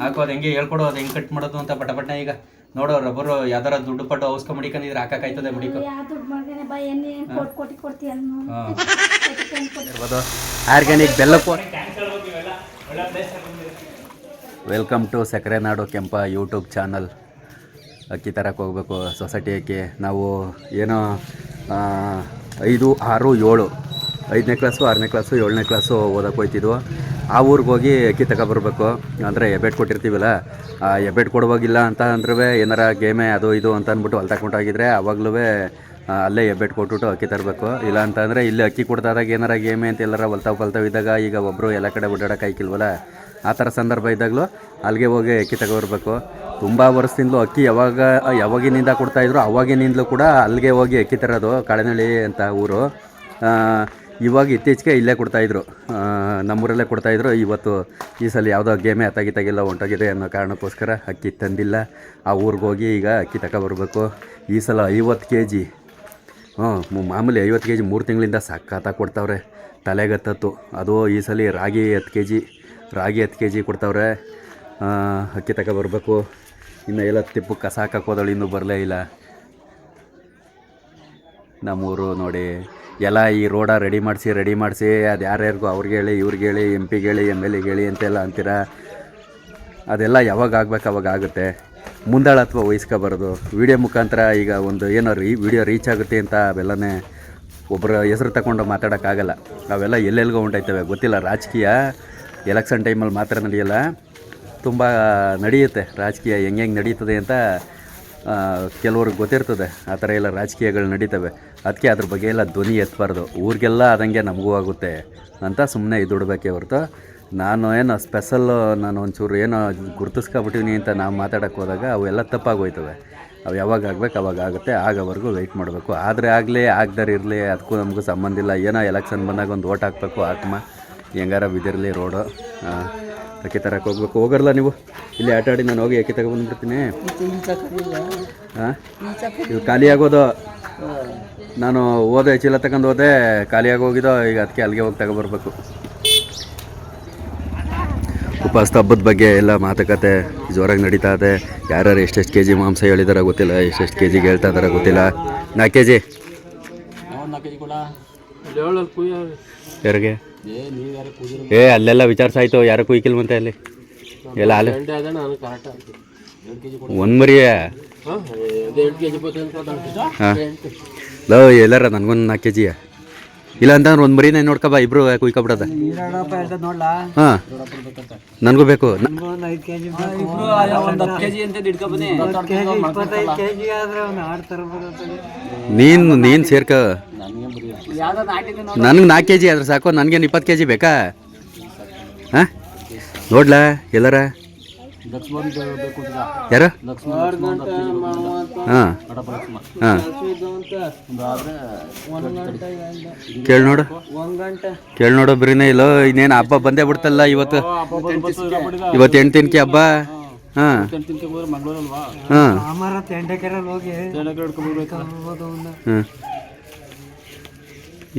ಹಾಕೋದು ಹೆಂಗೆ ಹೇಳ್ಕೊಡು ಅದು ಹೆಂಗೆ ಕಟ್ ಮಾಡೋದು ಅಂತ ಪಟ ಪಟ್ನ ಈಗ. ನೋಡೋ ರಬ್ಬರು ಯಾವ್ದಾರ ದುಡ್ಡು ಪಟ್ಟು ಔಸ್ಕೊ ಮಡಿಕೊಂಡಿದ್ರೆ ಹಾಕಾಯ್ತದೆ ಮಡಿಕೋ. ಆರ್ಗ್ಯಾನಿಕ್ ಬೆಲ್ಲ ವೆಲ್ಕಮ್ ಟು ಸಕ್ಕರೆ ನಾಡು ಕೆಂಪ ಯೂಟ್ಯೂಬ್ ಚಾನಲ್ ಅಕ್ಕಿ ತರಕ್ಕೆ ಹೋಗ್ಬೇಕು ಸೊಸೈಟಿ ಅಕ್ಕಿ ನಾವು ಏನೋ ಐದು ಆರು ಏಳು ಐದನೇ ಕ್ಲಾಸು ಆರನೇ ಕ್ಲಾಸು ಏಳನೇ ಕ್ಲಾಸು ಓದಕ್ಕೆ ಹೋಯ್ತಿದ್ವು. ಆ ಊರಿಗೆ ಹೋಗಿ ಅಕ್ಕಿ ತಗೊಬರ್ಬೇಕು ಅಂದರೆ ಎಬೆಟ್ ಕೊಟ್ಟಿರ್ತೀವಲ್ಲ, ಆ ಎಬೆಟ್ ಕೊಡುವಾಗಿಲ್ಲ ಅಂತ ಅಂದ್ರೂ ಏನಾರ ಗೇಮೆ ಅದು ಇದು ಅಂತ ಅಂದ್ಬಿಟ್ಟು ಅಲ್ಲಿ ತಗೊಂಡೋಗಿದ್ರೆ ಆವಾಗಲೂ ಅಲ್ಲೇ ಎಬ್ಬೆಟ್ ಕೊಟ್ಬಿಟ್ಟು ಅಕ್ಕಿ ತರಬೇಕು. ಇಲ್ಲ ಅಂತಂದರೆ ಇಲ್ಲಿ ಅಕ್ಕಿ ಕೊಡ್ತಾದಾಗ ಏನಾರ ಗೇಮೆ ಅಂತ ಎಲ್ಲಾರ ಹೊಲ್ತಾವ್ ಪಲ್ತಾವ್ ಇದ್ದಾಗ ಈಗ ಒಬ್ಬರು ಎಲ್ಲ ಕಡೆ ಓಡಾಡೋಕೆ ಆಯ್ಕಿಲ್ವಲ್ಲ ಆ ಥರ ಸಂದರ್ಭ ಇದ್ದಾಗಲೂ ಅಲ್ಲಿಗೆ ಹೋಗಿ ಅಕ್ಕಿ ತಗೊಬರ್ಬೇಕು. ತುಂಬ ವರ್ಷದಿಂದಲೂ ಅಕ್ಕಿ ಯಾವಾಗ, ಯಾವಾಗಿನಿಂದ ಕೊಡ್ತಾಯಿದ್ರು ಅವಾಗಿನಿಂದಲೂ ಕೂಡ ಅಲ್ಲಿಗೆ ಹೋಗಿ ಅಕ್ಕಿ ತರೋದು ಕಾಳೆನಳ್ಳಿ ಅಂತ ಊರು. ಇವಾಗ ಇತ್ತೀಚೆಗೆ ಇಲ್ಲೇ ಕೊಡ್ತಾಯಿದ್ರು ನಮ್ಮೂರಲ್ಲೇ ಕೊಡ್ತಾಯಿದ್ರು ಇವತ್ತು ಈ ಸಲ ಯಾವುದೋ ಗೇಮೆ ಅತ್ತಾಗಿತ್ತಾಗಿಲ್ಲ ಹೊಂಟೋಗಿದೆ ಅನ್ನೋ ಕಾರಣಕ್ಕೋಸ್ಕರ ಅಕ್ಕಿ ತಂದಿಲ್ಲ. ಆ ಊರಿಗೆ ಹೋಗಿ ಈಗ ಅಕ್ಕಿ ತಗೊಬರ್ಬೇಕು ಈ ಸಲ ಐವತ್ತು ಕೆ ಜಿ ಹ್ಞೂ ಮಾಮೂಲಿ ಐವತ್ತು ಕೆ ಜಿ ಮೂರು ತಿಂಗಳಿಂದ ಸಖತ್ತಾಗಿ ಕೊಡ್ತಾವ್ರೆ. ತಲೆಗತ್ತತ್ತು. ಅದು ಈ ಸಲ ರಾಗಿ ಹತ್ತು ಕೆ ಜಿ ರಾಗಿ ಹತ್ತು ಕೆ ಜಿ ಕೊಡ್ತಾವ್ರೆ ಅಕ್ಕಿ ತಗೊಬರ್ಬೇಕು ಇನ್ನು ಎಲ್ಲ ತಿಪ್ಪು ಕಸ ಹಾಕೋದಳು ಇನ್ನೂ ಬರಲೇ ಇಲ್ಲ. ನಮ್ಮೂರು ನೋಡಿ. ಎಲ್ಲ ಈ ರೋಡ ರೆಡಿ ಮಾಡಿಸಿ ರೆಡಿ ಮಾಡಿಸಿ, ಅದು ಯಾರ್ಯಾರಿಗೂ ಅವ್ರಿಗೆ ಹೇಳಿ, ಇವ್ರಿಗೆ ಹೇಳಿ ಎಂ ಪಿಗೆ ಹೇಳಿ ಎಂ ಎಲ್ ಎಗೆ ಹೇಳಿ ಅಂತೆಲ್ಲ ಅಂತೀರ? ಅದೆಲ್ಲ ಯಾವಾಗ ಆಗ್ಬೇಕು, ಅವಾಗ ಆಗುತ್ತೆ. ಮುಂದಾಳ ಅಥವಾ ವಹಿಸ್ಕೋಬಾರ್ದು. ವಿಡಿಯೋ ಮುಖಾಂತರ ಈಗ ಒಂದು ಏನೋ ರೀ, ವಿಡಿಯೋ ರೀಚ್ ಆಗುತ್ತೆ ಅಂತ ಅವೆಲ್ಲನೇ ಒಬ್ಬರ ಹೆಸರು ತಗೊಂಡು ಮಾತಾಡೋಕ್ಕಾಗಲ್ಲ ಅವೆಲ್ಲ ಎಲ್ಲೆಲ್ಲಿಗೋ ಹೊಂಟೈತವೆ ಗೊತ್ತಿಲ್ಲ, ರಾಜಕೀಯ ಎಲೆಕ್ಷನ್ ಟೈಮಲ್ಲಿ ಮಾತ್ರ ನಡೆಯಲ್ಲ. ತುಂಬ ನಡೆಯುತ್ತೆ ರಾಜಕೀಯ. ಹೆಂಗೆ ಹೆಂಗೆ ನಡೀತದೆ ಅಂತ ಕೆಲವ್ರಿಗೆ ಗೊತ್ತಿರ್ತದೆ, ಆ ಥರ ಎಲ್ಲ ರಾಜಕೀಯಗಳು ನಡೀತವೆ. ಅದಕ್ಕೆ ಅದ್ರ ಬಗ್ಗೆ ಎಲ್ಲ ಧ್ವನಿ ಎತ್ತಬಾರ್ದು ಊರಿಗೆಲ್ಲ ಆದಂಗೆ ನಮಗೂ ಆಗುತ್ತೆ ಅಂತ ಸುಮ್ಮನೆ ಇದುಡ್ಬೇಕೇ ಹೊರತು. ನಾನು ಏನೋ ಸ್ಪೆಷಲ್ಲು ನಾನು ಒಂಚೂರು ಏನೋ ಗುರ್ತಿಸ್ಕೊಬಿಟ್ಟಿನಿ ಅಂತ ನಾವು ಮಾತಾಡೋಕ್ಕೆ ಹೋದಾಗ ಅವೆಲ್ಲ ತಪ್ಪಾಗೋಯ್ತವೆ. ಅವು ಯಾವಾಗ ಆಗ್ಬೇಕು ಅವಾಗ ಆಗುತ್ತೆ, ಆಗೋವರೆಗೂ ವೆಯ್ಟ್ ಮಾಡಬೇಕು. ಆದರೆ ಆಗಲಿ, ಆಗ್ದಾರ ಇರಲಿ, ಅದಕ್ಕೂ ನಮಗೂ ಸಂಬಂಧ ಇಲ್ಲ. ಏನೋ ಎಲೆಕ್ಷನ್ ಬಂದಾಗ ಒಂದು ಓಟ್ ಹಾಕ್ಬೇಕು ಆತ್ಮ ಹೆಂಗಾರ ಬಿದಿರಲಿ ರೋಡು ಅಕ್ಕಿ ತರಕ್ಕೆ ಹೋಗ್ಬೇಕು. ಹೋಗರ್ಲ ನೀವು? ಇಲ್ಲಿ ಆಟಾಡಿ ನಾನು ಹೋಗಿ ಅಕ್ಕಿ ತಗೊಬಂದ್ಬಿಡ್ತೀನಿ ಹಾಂ ಇದು ಖಾಲಿ ಆಗೋದು ನಾನು ಹೋದೆ, ಚೀಲ ತಗೊಂಡು ಹೋದೆ, ಖಾಲಿಯಾಗಿ ಹೋಗಿದ್ದೋ, ಈಗ ಅದಕ್ಕೆ ಅಲ್ಲಿಗೆ ಹೋಗಿ ತಗೊಬರ್ಬೇಕು. ಉಪವಾಸ ಹಬ್ಬದ ಬಗ್ಗೆ ಎಲ್ಲ ಮಾತುಕತೆ ಜೋರಾಗಿ ನಡೀತಾ ಇದೆ. ಯಾರ್ಯಾರು ಎಷ್ಟೆಷ್ಟು ಕೆ ಜಿ ಮಾಂಸ ಹೇಳಿದಾರ ಗೊತ್ತಿಲ್ಲ, ಎಷ್ಟೆಷ್ಟು ಕೆ ಜಿಗೆ ಹೇಳ್ತಾ ಇದಾರ ಗೊತ್ತಿಲ್ಲ. ನಾಲ್ಕು ಕೆ ಜಿ ಯಾರಿಗೆ? ಏ, ಅಲ್ಲೆಲ್ಲ ವಿಚಾರಿಸಾಯ್ತು ಯಾರು ಕುಯ್ಕಿಲ್ವಂತೆ ಅಲ್ಲಿ? ಎಲ್ಲ ಅಲ್ಲಿ? ಒಂದು ಮರಿಯೇ. ಲೋ ಎಲ್ಲಾರ ನನಗೊಂದು ನಾಲ್ಕು ಕೆ ಜಿಯ ಇಲ್ಲ ಅಂತಂದ್ರೆ ಒಂದು ಮರಿನೇ ನೋಡ್ಕಬ ಇಬ್ರು ಕುಯ್ಕೊಬಿಡದ. ಹಾಂ. ನನಗೂ ಬೇಕು. ನೀನು ನೀನು ಸೇರ್ಕ. ನನಗೆ ನಾಲ್ಕು ಕೆ ಜಿ ಆದ್ರೆ ಸಾಕು ನನಗೇನು ಇಪ್ಪತ್ತು ಕೆ ಜಿ ಬೇಕಾ? ಹಾಂ? ನೋಡ್ಲಾ ಎಲ್ಲಾರ? ಯಾರು? ಹಾಂ. ಹಾಂ. ಕೇಳಿ ನೋಡು. ಕೇಳಿ ನೋಡು ಬಿರಿನೇ ಇಲ್ಲ ಇನ್ನೇನು ಹಬ್ಬ ಬಂದೇ ಬಿಡ್ತಲ್ಲ ಇವತ್ತು? ಇವತ್ತು ಎಂಟು ತಿನ್ಕಿ ಹಬ್ಬ? ಹಾಂ. ಹಾಂ.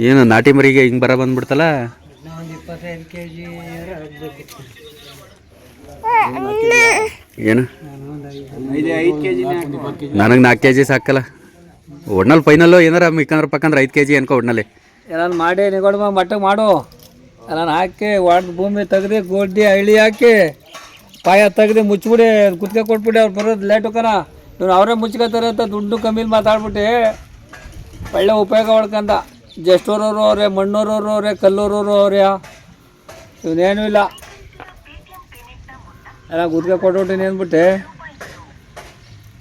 ಏನು ನಾಟಿ ಮರಿಗೆ ಹಿಂಗೆ ಬರ ಬಂದ್ಬಿಡ್ತಲ್ಲ? ಏನು? ನನಗೆ ನಾಲ್ಕು ಕೆ ಜಿ ಸಾಕಲ್ಲ ಒಡ್ನಲ್ಲಿ ಫೈನಲ್ಲು ಏನಾರ ಮಿಕ್ಕಂದ್ರೆ ಪಕ್ಕಂದ್ರೆ ಐದು ಕೆ ಜಿ ಅನ್ಕೋ ಒಡ್ನಲ್ಲಿ ಮಾಡಿ ನಿಗೊಳ್ಮ ಮಟ್ಟ ಮಾಡು. ನಾನು ಹಾಕಿ ಒಡ್ ಭೂಮಿ ತೆಗ್ದು, ಗೋಡ್ಡಿ, ಹಳ್ಳಿ ಹಾಕಿ, ಪಾಯ ತೆಗ್ದು ಮುಚ್ಚಿಬಿಡಿ ಕುತ್ಕೆ ಕೊಟ್ಬಿಡಿ, ಅವ್ರು ಬರೋದು ಲೇಟ್ ಹೋಗೋಣ ಇವ್ರು ಅವರೇ ಮುಚ್ಕೋತಾರೆ ಅಂತ ದುಡ್ಡು ಕಮ್ಮಿಲಿ ಮಾತಾಡ್ಬಿಟ್ಟು, ಒಳ್ಳೆ ಉಪಯೋಗ ಹೊಡ್ಕಂದ ಜಸ್ಟೂರವರು ಅವರೇ, ಮಣ್ಣೂರವರು ಅವರೇ, ಕಲ್ಲೂರವರು ಅವರೇ. ಇವನೇನೂ ಇಲ್ಲ. ಎಲ್ಲ ಗುದ್ಗೆ ಕೊಟ್ಬಿಟ್ಟು ಅಂದ್ಬಿಟ್ಟೆ.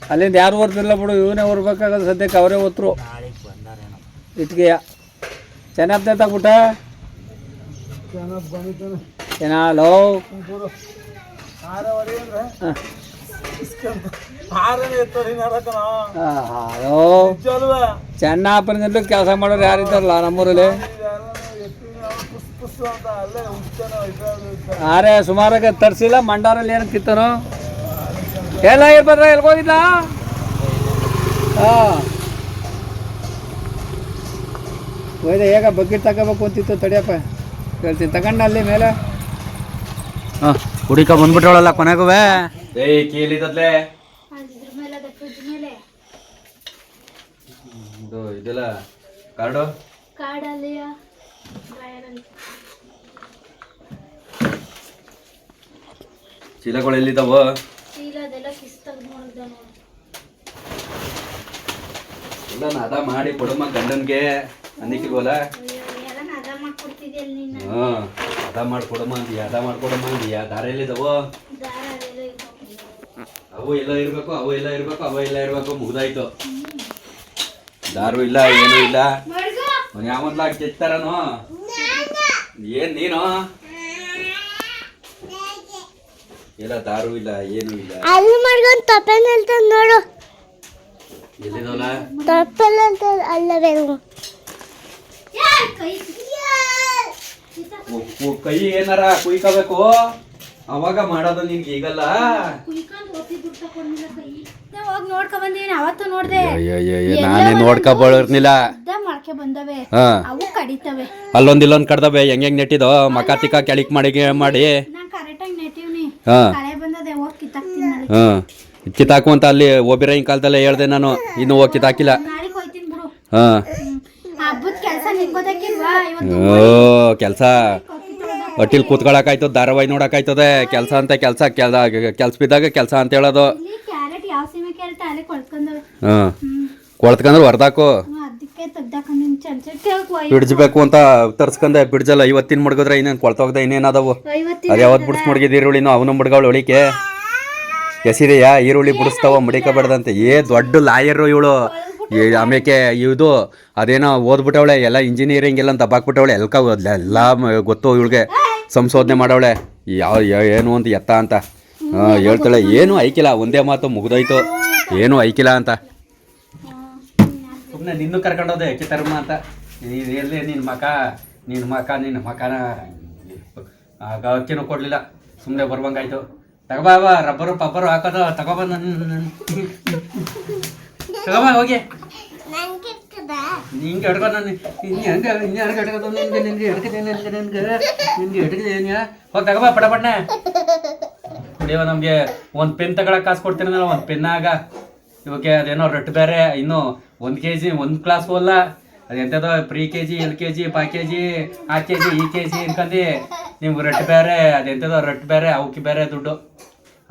ಅಲ್ಲಿಂದ ಯಾರು ಬರ್ತಿಲ್ಲ ಬಿಡು ಇವನೇ ಓರ್ಬೇಕಾಗದು ಸದ್ಯಕ್ಕೆ ಅವರೇ ಹೊತ್ತರು ಇಟ್ಗೆಯ ಚೆನ್ನಾಗಿ ತಗ್ಬಿಟ್ಟ ಬಿಟ್ಟ ಹಲೋ? ಚೆನ್ನಪ್ಪನಿಗಂತೂ ಕೆಲಸ ಮಾಡೋರು ಯಾರಿದ್ದಾರಲ್ಲ ನಮ್ಮೂರಲ್ಲಿ? ಅರೆ ಸುಮಾರಾಗ ತರಿಸಿಲ್ಲ ಮಂಡಾರಲ್ಲಿ ಏನು ಕಿತ್ತನು ಎಲ್ಲ ಇರ್ಬಾರ ಎಲ್ಲಿ ಹಾಂ ಹೋಯ್ದೆ ಹೇಗ ಬಕೆಟ್ ತಗೋಬೇಕು ಅಂತಿತ್ತು ತಡಿಯಪ್ಪ. ಹೇಳ್ತೀನಿ ತಗೊಂಡ ಅಲ್ಲಿ ಮೇಲೆ. ಹಾಂ ಹುಡುಕ ಬಂದ್ಬಿಟ್ರವಳಲ್ಲ ಕೊನೆಗುವೆ ಏಯ್ ಇದೆಲ್ಲ ಕಾರ್ಡು? ಕಾಡಲ್ಲಿ ಚೀಲಗಳು ಎಲ್ಲಿದ್ದಾವ ಎಲ್ಲ ನಾದ ಮಾಡಿ ಕೊಡಮ್ಮ ಗಂಡನ್ಗೆ ಅನ್ನಕ್ಕಿಗೋಲ ಹದ ಅದ ಮಾಡ್ಕೊಡಮ್ಮ ಅಂದಿ ಅದ ಮಾಡ್ಕೊಡಮ್ಮ ಅಂದಿ. ದಾರ ಎಲ್ಲಿದ್ದಾವೋ ದಾರ ಅದೆಲ್ಲ ಅವು ಎಲ್ಲ ಇರ್ಬೇಕು ಅವು ಎಲ್ಲ ಇರ್ಬೇಕು ಅವು ಎಲ್ಲ ಇರ್ಬೇಕು ಮುಗ್ದಾಯ್ತು. ದಾರು ಇಲ್ಲ ಏನೂ ಇಲ್ಲ. ಯಾವ ಯಾವನ್ಲ ಕೆತ್ತಾರನು? ಏನ್ ನೀನು? ಇಲ್ಲ ದಾರು ಇಲ್ಲ ಏನು ಇಲ್ಲ. ಅಲ್ಲಿ ಮಾಡ್ಕೊಂಡು ಹೇಳ್ತಾನೆ ನೋಡು. ಎಲ್ಲಿದವಲ್ಲ? ತಪ್ಪಲ್ಲ ಕೈ ಕೈ ಏನಾರ ಕುಯ್ಕೋಬೇಕು? ಅವಾಗ ಮಾಡೋದು ನಿನ್ಗೆ ಈಗಲ್ಲ. ಹೋಗಿ ನೋಡ್ಕೊ ಬಂದೀನಿ ಅವತ್ತು ನೋಡ್ದೆ. ನಾನೇ ನೋಡ್ಕೊಬರ್ನಿಲ್ಲ ಅರ್ಧ ಮೊಳಕೆ ಬಂದವೆ. ಅವು ಕಡಿತವೆ. ಅಲ್ಲೊಂದ್ ಇಲ್ಲೊಂದ್ ಕಡ್ದವೆ ಹೆಂಗ್ ಹೆಂಗ್ ನೆಟ್ಟಿದೋ ಮಕ ತಿಕ್ಕ ಕೆಳಿಕ್ ಮಾಡಿ ಮಾಡಿ. ಕರೆಕ್ಟಾಗಿ ಹಾ. ಕಳೆ ಬಂದದೆ ಹೋಗಿ ಕಿತ್ತಾಕ್ತೀನಿ ನಾಳೆ. ಹ್ಮ್ ಕಿತ್ತಾಕು ಅಂತ ಅಲ್ಲಿ ಒಬಿರಾಯಿನ ಕಾಲದಲ್ಲೇ ಹೇಳ್ದೆ ನಾನು ಇನ್ನು ಹೋಗಿ ಕಿತ್ತಾಕಿಲ್ಲ. ಹಾಂ. ಹಾ ಓ ಕೆಲಸ. ಒಟ್ಟಿಲ್ ಕೂತ್ಕೊಳಕಾಯ್ತು ಧಾರಾವಾಹಿ ನೋಡೋಕಾಯ್ತದೆ ಕೆಲಸ ಅಂತ ಕೆಲಸ ಕೆಲ ಕೆಲ್ಸ ಬಿದ್ದಾಗ ಕೆಲಸ ಅಂತ ಹೇಳೋದು. ಹಾಂ. ಕೊಳ್ತ್ಕಂದ್ರೆ ಹೊರ್ದಾಕು. ಬಿಡ್ಸ್ಬೇಕು ಅಂತ ತರ್ಸ್ಕೊಂಡೆ ಬಿಡ್ಜಲ್ಲ ಇವತ್ತಿನ ಮುಡ್ಗದ್ರೆ ಇನ್ನೇನು ಕೊಳ್ತೋಗ್ದೆ ಇನ್ನೇನದವು? ಅದಾವು ಅದು ಯಾವತ್ತು ಬಿಡಿಸ್ ಮುಡ್ಗಿದ ಈರುಳ್ಳಿನೂ ಅವನು ಮುಡ್ಗವಳು ಒಳಿಕೆ ಎಸಿದೆಯಾ? ಈರುಳ್ಳಿ ಬಿಡಿಸ್ತಾವ ಮುಡಿಕಬಾರ್ದಂತೆ ಏ ದೊಡ್ಡ ಲಾಯರು ಇವಳು. ಆಮೇಲೆ ಇದು ಅದೇನೋ ಓದ್ಬಿಟ್ಟವಳೆ ಎಲ್ಲ ಇಂಜಿನಿಯರಿಂಗ್ ಎಲ್ಲ ದಬ್ಬಾಕ್ಬಿಟ್ಟವಳೆ ಎಲ್ಕ ಎಲ್ಲ ಗೊತ್ತು ಇವಳಿಗೆ. ಸಂಶೋಧನೆ ಮಾಡವಳೆ. ಯಾವ ಏನು ಅಂತ ಎತ್ತ ಅಂತ. ಹೇಳ್ತಾಳೆ ಏನು ಐಕಿಲ್ಲ ಒಂದೇ ಮಾತು ಮುಗ್ದೋಯ್ತು. ಏನು ಐಕಿಲ್ಲ ಅಂತ. ಸುಮ್ಮನೆ ನಿನ್ನೂ ಕರ್ಕೊಂಡೋದೆ ತರ್ಮಾ ಅಂತ. ನೀನು ಎಲ್ಲಿ ನಿನ್ನ ಮಕ ನಿನ್ನ ಮಕ ನಿನ್ನ ಮಕನ. ಅಕ್ಕಿನೂ ಕೊಡಲಿಲ್ಲ. ಸುಮ್ಮನೆ ಬರ್ಬಂಗಾಯ್ತು ತಗೋಬಾವ ರಬ್ಬರು ಪಬ್ಬರು ಹಾಕೋದು ತಗೋಬ ನನ್ನ ತಗೋಬಾ ಹೋಗಿ. ನಂಗೆ ಹಿಡ್ಕೊ ನಾನು ಹಿಂಗೆ ಹಂಗೆ ಹಿಂಗೆ ಹಂಗೆ ಹಿಡ್ಕೋದು ನಿನ್ಗೆ ನಿನ್ಗೆ ಹಿಡ್ಕಿದ್ದೀನಿ ನಿನ್ಗೆ ನಿನ್ಗೆ ನಿನ್ಗೆ ಹೋಗಿ ತಗೋಬಾ ಪಡ ಪಡ್ನೆ ಕುಡಿಯೋ ನಮಗೆ ಒಂದು ಪೆನ್ ತಗೊಳಕ್ಕೆ ಕಾಸು ಕೊಡ್ತೀನಿ ನಾನು ಒಂದು ಪೆನ್ನಾಗ. ಇವಕ್ಕೆ ಅದೇನೋ ರೊಟ್ಟು ಬೇರೆ ಇನ್ನು ಒಂದು ಕೆ ಜಿ ಒಂದು ಕ್ಲಾಸ್ ಅಲ್ಲ ಅದು ಎಂಥದೋ pre K G L K G ಪಾ ಕೆ ಜಿ ಆ ಕೆ ಜಿ ಈ ಕೆ ಜಿ ಅನ್ಕಂದು ನಿಮ್ಗೆ ರೆಟ್ ಬೇರೆ ಅದೆಂಥದೋ ರೊಟ್ಟು ಬೇರೆ ಅವಕ್ಕೆ ಬೇರೆ ದುಡ್ಡು.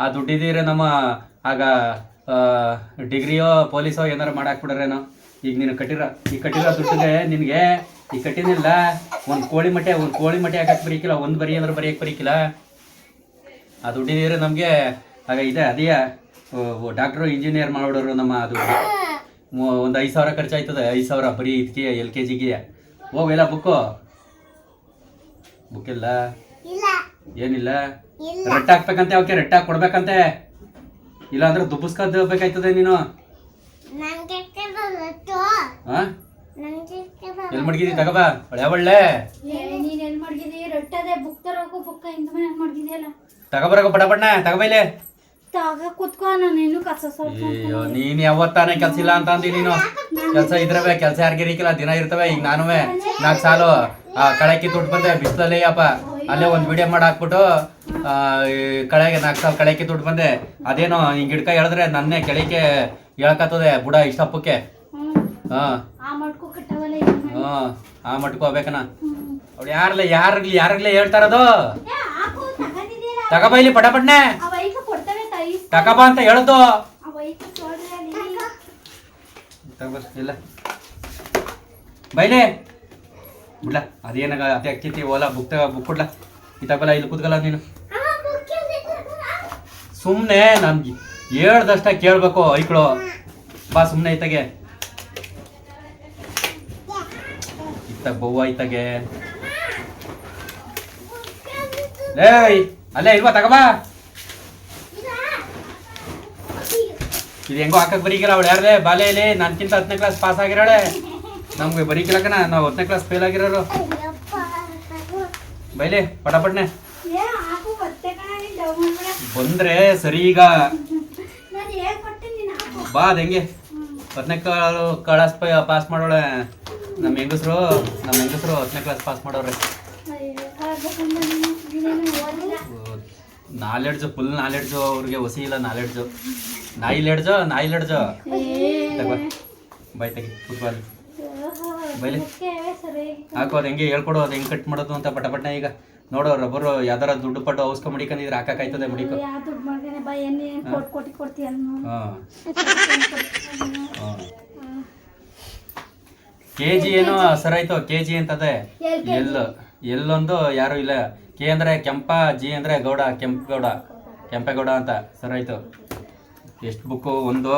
ಆ ದುಡ್ಡಿದ್ದೀರ ನಮ್ಮ ಆಗ ಡಿಗ್ರಿಯೋ ಪೊಲೀಸೋ ಏನಾರು ಮಾಡಾಕ್ಬಿಡ್ರೇನೋ. ಈಗ ನೀನು ಕಟ್ಟಿರೋ, ಈ ಕಟ್ಟಿರೋ ದುಡ್ಡಿಗೆ ನಿನಗೆ ಈ ಕಟ್ಟಿನಿಲ್ಲ. ಒಂದು ಕೋಳಿ ಮಟ್ಟೆ, ಒಂದು ಕೋಳಿ ಮಟ್ಟೆ ಹಾಕಕ್ಕೆ ಬರೀಕಿಲ್ಲ, ಒಂದು ಬರೀ ಅಂದ್ರೆ ಬರೆಯಕ್ಕೆ ಬರೀಕಿಲ್ಲ. ಆ ದುಡ್ಡಿದ್ದೀರ ನಮಗೆ ಆಗ ಇದೆ ಅದೇ ಡಾಕ್ಟ್ರು, ಇಂಜಿನಿಯರ್ ಮಾಡೋರು ನಮ್ಮ ಅದು ಒಂದು ಐದು ಸಾವಿರ ಖರ್ಚಾಯ್ತದೆ ಐದು ಸಾವಿರ ಬರೀ ಇದಕ್ಕೆ ಎಲ್ ಕೆ ಜಿಗೆ. ಹೋಗಿಲ್ಲ ಬುಕ್ಕು? ಬುಕ್ ಇಲ್ಲ. ಇಲ್ಲ. ಏನಿಲ್ಲ ರೆಟ್ ಹಾಕ್ಬೇಕಂತೆ ಅವಕ್ಕೆ ರೆಟ್ ಹಾಕಿ ಕೊಡ್ಬೇಕಂತೆ. ಇಲ್ಲ ಅಂದ್ರೆ ದುಬ್ಬಸ್ಕೊಂಡ್ ಬೇಕಾಯ್ತದೆ ನೀನು. ಎಲ್ಲಿ ಮಡ್ಗಿದಿ ತಗೋಬಾ ಒಳ್ಳೆ ಒಳ್ಳೆ. ತಗಬರಕ ಬಡ ಬಣ್ಣ ತಗೋಬೈಲೆ ತಾಗ ಕುತ್ಕೋ ನಾನು ಇನ್ನು ಕಸ ಅಯ್ಯೋ ನೀನ್ ಯಾವತ್ತಾನೆ ಕೆಲ್ಸ ಇಲ್ಲ ಅಂತ ಅಂದಿ ನೀನು ಕೆಲ್ಸ ಇದ್ರವೆ ಕೆಲ್ಸ ಯಾರಿಗಿರಿಕಿಲ್ಲ ದಿನ ಇರ್ತವೆ ಈಗ ನಾನುವೆ ನಾಲ್ಕು ಸಾಲು ಆ ಕಳೆಕಿ ದುಡ್ಡು ಬಂದೆ ಬಿಸಿಲಲ್ಲಿ ಅಪ್ಪ ಅಲ್ಲೇ ಒಂದು ವಿಡಿಯೋ ಮಾಡಿ ಹಾಕ್ಬಿಟ್ಟು ಆ, ಈ ಕಳೆಗೆ ನಾಲ್ಕು ಸಾಲು ಕಳೆಕಿ ದುಡ್ಡು ಬಂದೆ ಅದೇನೋ ಹಿಂಗ್ ಹಿಡ್ಕ ಹೇಳಿದ್ರೆ ನನ್ನೇ ಕೆಳಕ್ಕೆ ಹೇಳ್ಕತ್ತದೆ ಬುಡ ಇಷ್ಟಪ್ಪಕ್ಕೆ ಹಾ ಆ ಮಡ್ಕೋ ಕಟ್ಟವಲ್ಲ ಮಾಡಿ. ಹಾ ಆ ಮಟ್ಕೋ ಹೋಗ್ಬೇಕನ. ಅವ್ಳು ಯಾರ್ಲೆ ಯಾರಿಗ್ಲಿ ಯಾರಿಗ್ಲೇ ಹೇಳ್ತಾರದು ಏ, ಹಾಕು, ತಗೊಂಡಿದ್ದೀರ? ತಗೋಬೈಲಿ ಪಟ ಪಟ್ನೆ ಆ ವೈಫ್ ಕೊಡ್ತವೆ ತಗೋಬಾ ಅಂತ ಹೇಳ್ದು. ಇಲ್ಲ ಬೈಲೆ. ಬಿಡ್ಲ ಅದೇನಾಗ ಅದೇ ಅಕ್ಕಿತಿ ಓಲ ಬುಕ್ ತಗ ಬುಕ್ ಕೊಡ್ಲ. ಇತ್ತಾಗಲ್ಲ ಇಲ್ಲಿ ಕೂತ್ಕಲ್ಲ ನೀನು. ಸುಮ್ಮನೆ ನಮ್ಗೆ ಹೇಳ್ದಷ್ಟ ಕೇಳ್ಬೇಕು ಐಕ್ಳು. ಬಾ ಸುಮ್ಮನೆ ಇತ್ತಾಗೆ. ಇತ್ತ ಬವ್ವ ಇತ್ತಾಗೆ. ಏಯ್ ಅಲ್ಲೇ ಇಲ್ವಾ ತಗೋಬಾ? ಇದು ಹೆಂಗೋ ಹಾಕಕ್ ಬರೀಕಿಲ್ಲ ಅವಳು. ಯಾರೇ ಬಾಲೆಯಲ್ಲಿ ನನ್ಕಿಂತ ಹತ್ತನೇ ಕ್ಲಾಸ್ ಪಾಸ್ ಆಗಿರೋಳೆ. ನಮ್ಗೆ ಬರೀಕಿಲ್ಲಕನ ನಾವು ಹತ್ತನೇ ಕ್ಲಾಸ್ ಫೇಲ್ ಆಗಿರೋರು. ಬೈಲಿ ಪಟಪಟ್ನೆ. ಬಂದ್ರೆ ಸರಿ ಈಗ. ಬಾ ಅದು ಹೆಂಗೆ. ಹತ್ತನೇ ಕ್ಲಾಸ್ ಪಾಸ್ ಮಾಡೋಳೆ. ನಮ್ಮ ಹೆಂಗಸರು ನಮ್ಮ ಹೆಂಗಸರು ಹತ್ತನೇ ಕ್ಲಾಸ್ ಪಾಸ್ ಮಾಡೋರೆ ನಾಲೆಡ್ಜು ಫುಲ್ ನಾಲೆಡ್ಜ್ ಅವ್ರಿಗೆ ಹೊಸಿ ಇಲ್ಲ ನಾಲೆಡ್ಜ್. ನಾಯಿ ಲೆಡ್ಜ ನಾಯಿ ಲೆಡ್ಜ. ಬಾಯ್ ತೆಗಿ. ಫುಟ್ಬಾಲ್ ಬೈಲಿ. ಹಾಕೋ ಅದು ಹೆಂಗೆ ಹೇಳ್ಕೊಡು ಅದು ಹೆಂಗೆ ಕಟ್ ಮಾಡೋದು ಅಂತ ಪಟ ಪಟ್ನ ಈಗ. ನೋಡು ರಬ್ಬರು ಯಾವ್ದಾರ ದುಡ್ಡು ಪಟ್ಟು ಔಸ್ಕೊ ಮಡಿಕೊಂಡಿದ್ರೆ ಹಾಕಾಯ್ತದೆ ಮಡಿಕ. ಕೆ ಜಿ ಏನೋ ಸರಾಯ್ತು ಕೆ ಜಿ ಅಂತದೆ. ಎಲ್ಲು ಎಲ್ಲೊಂದು ಯಾರು ಇಲ್ಲ. ಕೆ ಅಂದರೆ ಕೆಂಪ ಜಿ ಅಂದ್ರೆ ಗೌಡ ಕೆಂಪಗೌಡ ಕೆಂಪೇಗೌಡ ಅಂತ. ಸರ್ ಆಯಿತು. ಎಷ್ಟು ಬುಕ್ಕು? ಒಂದು.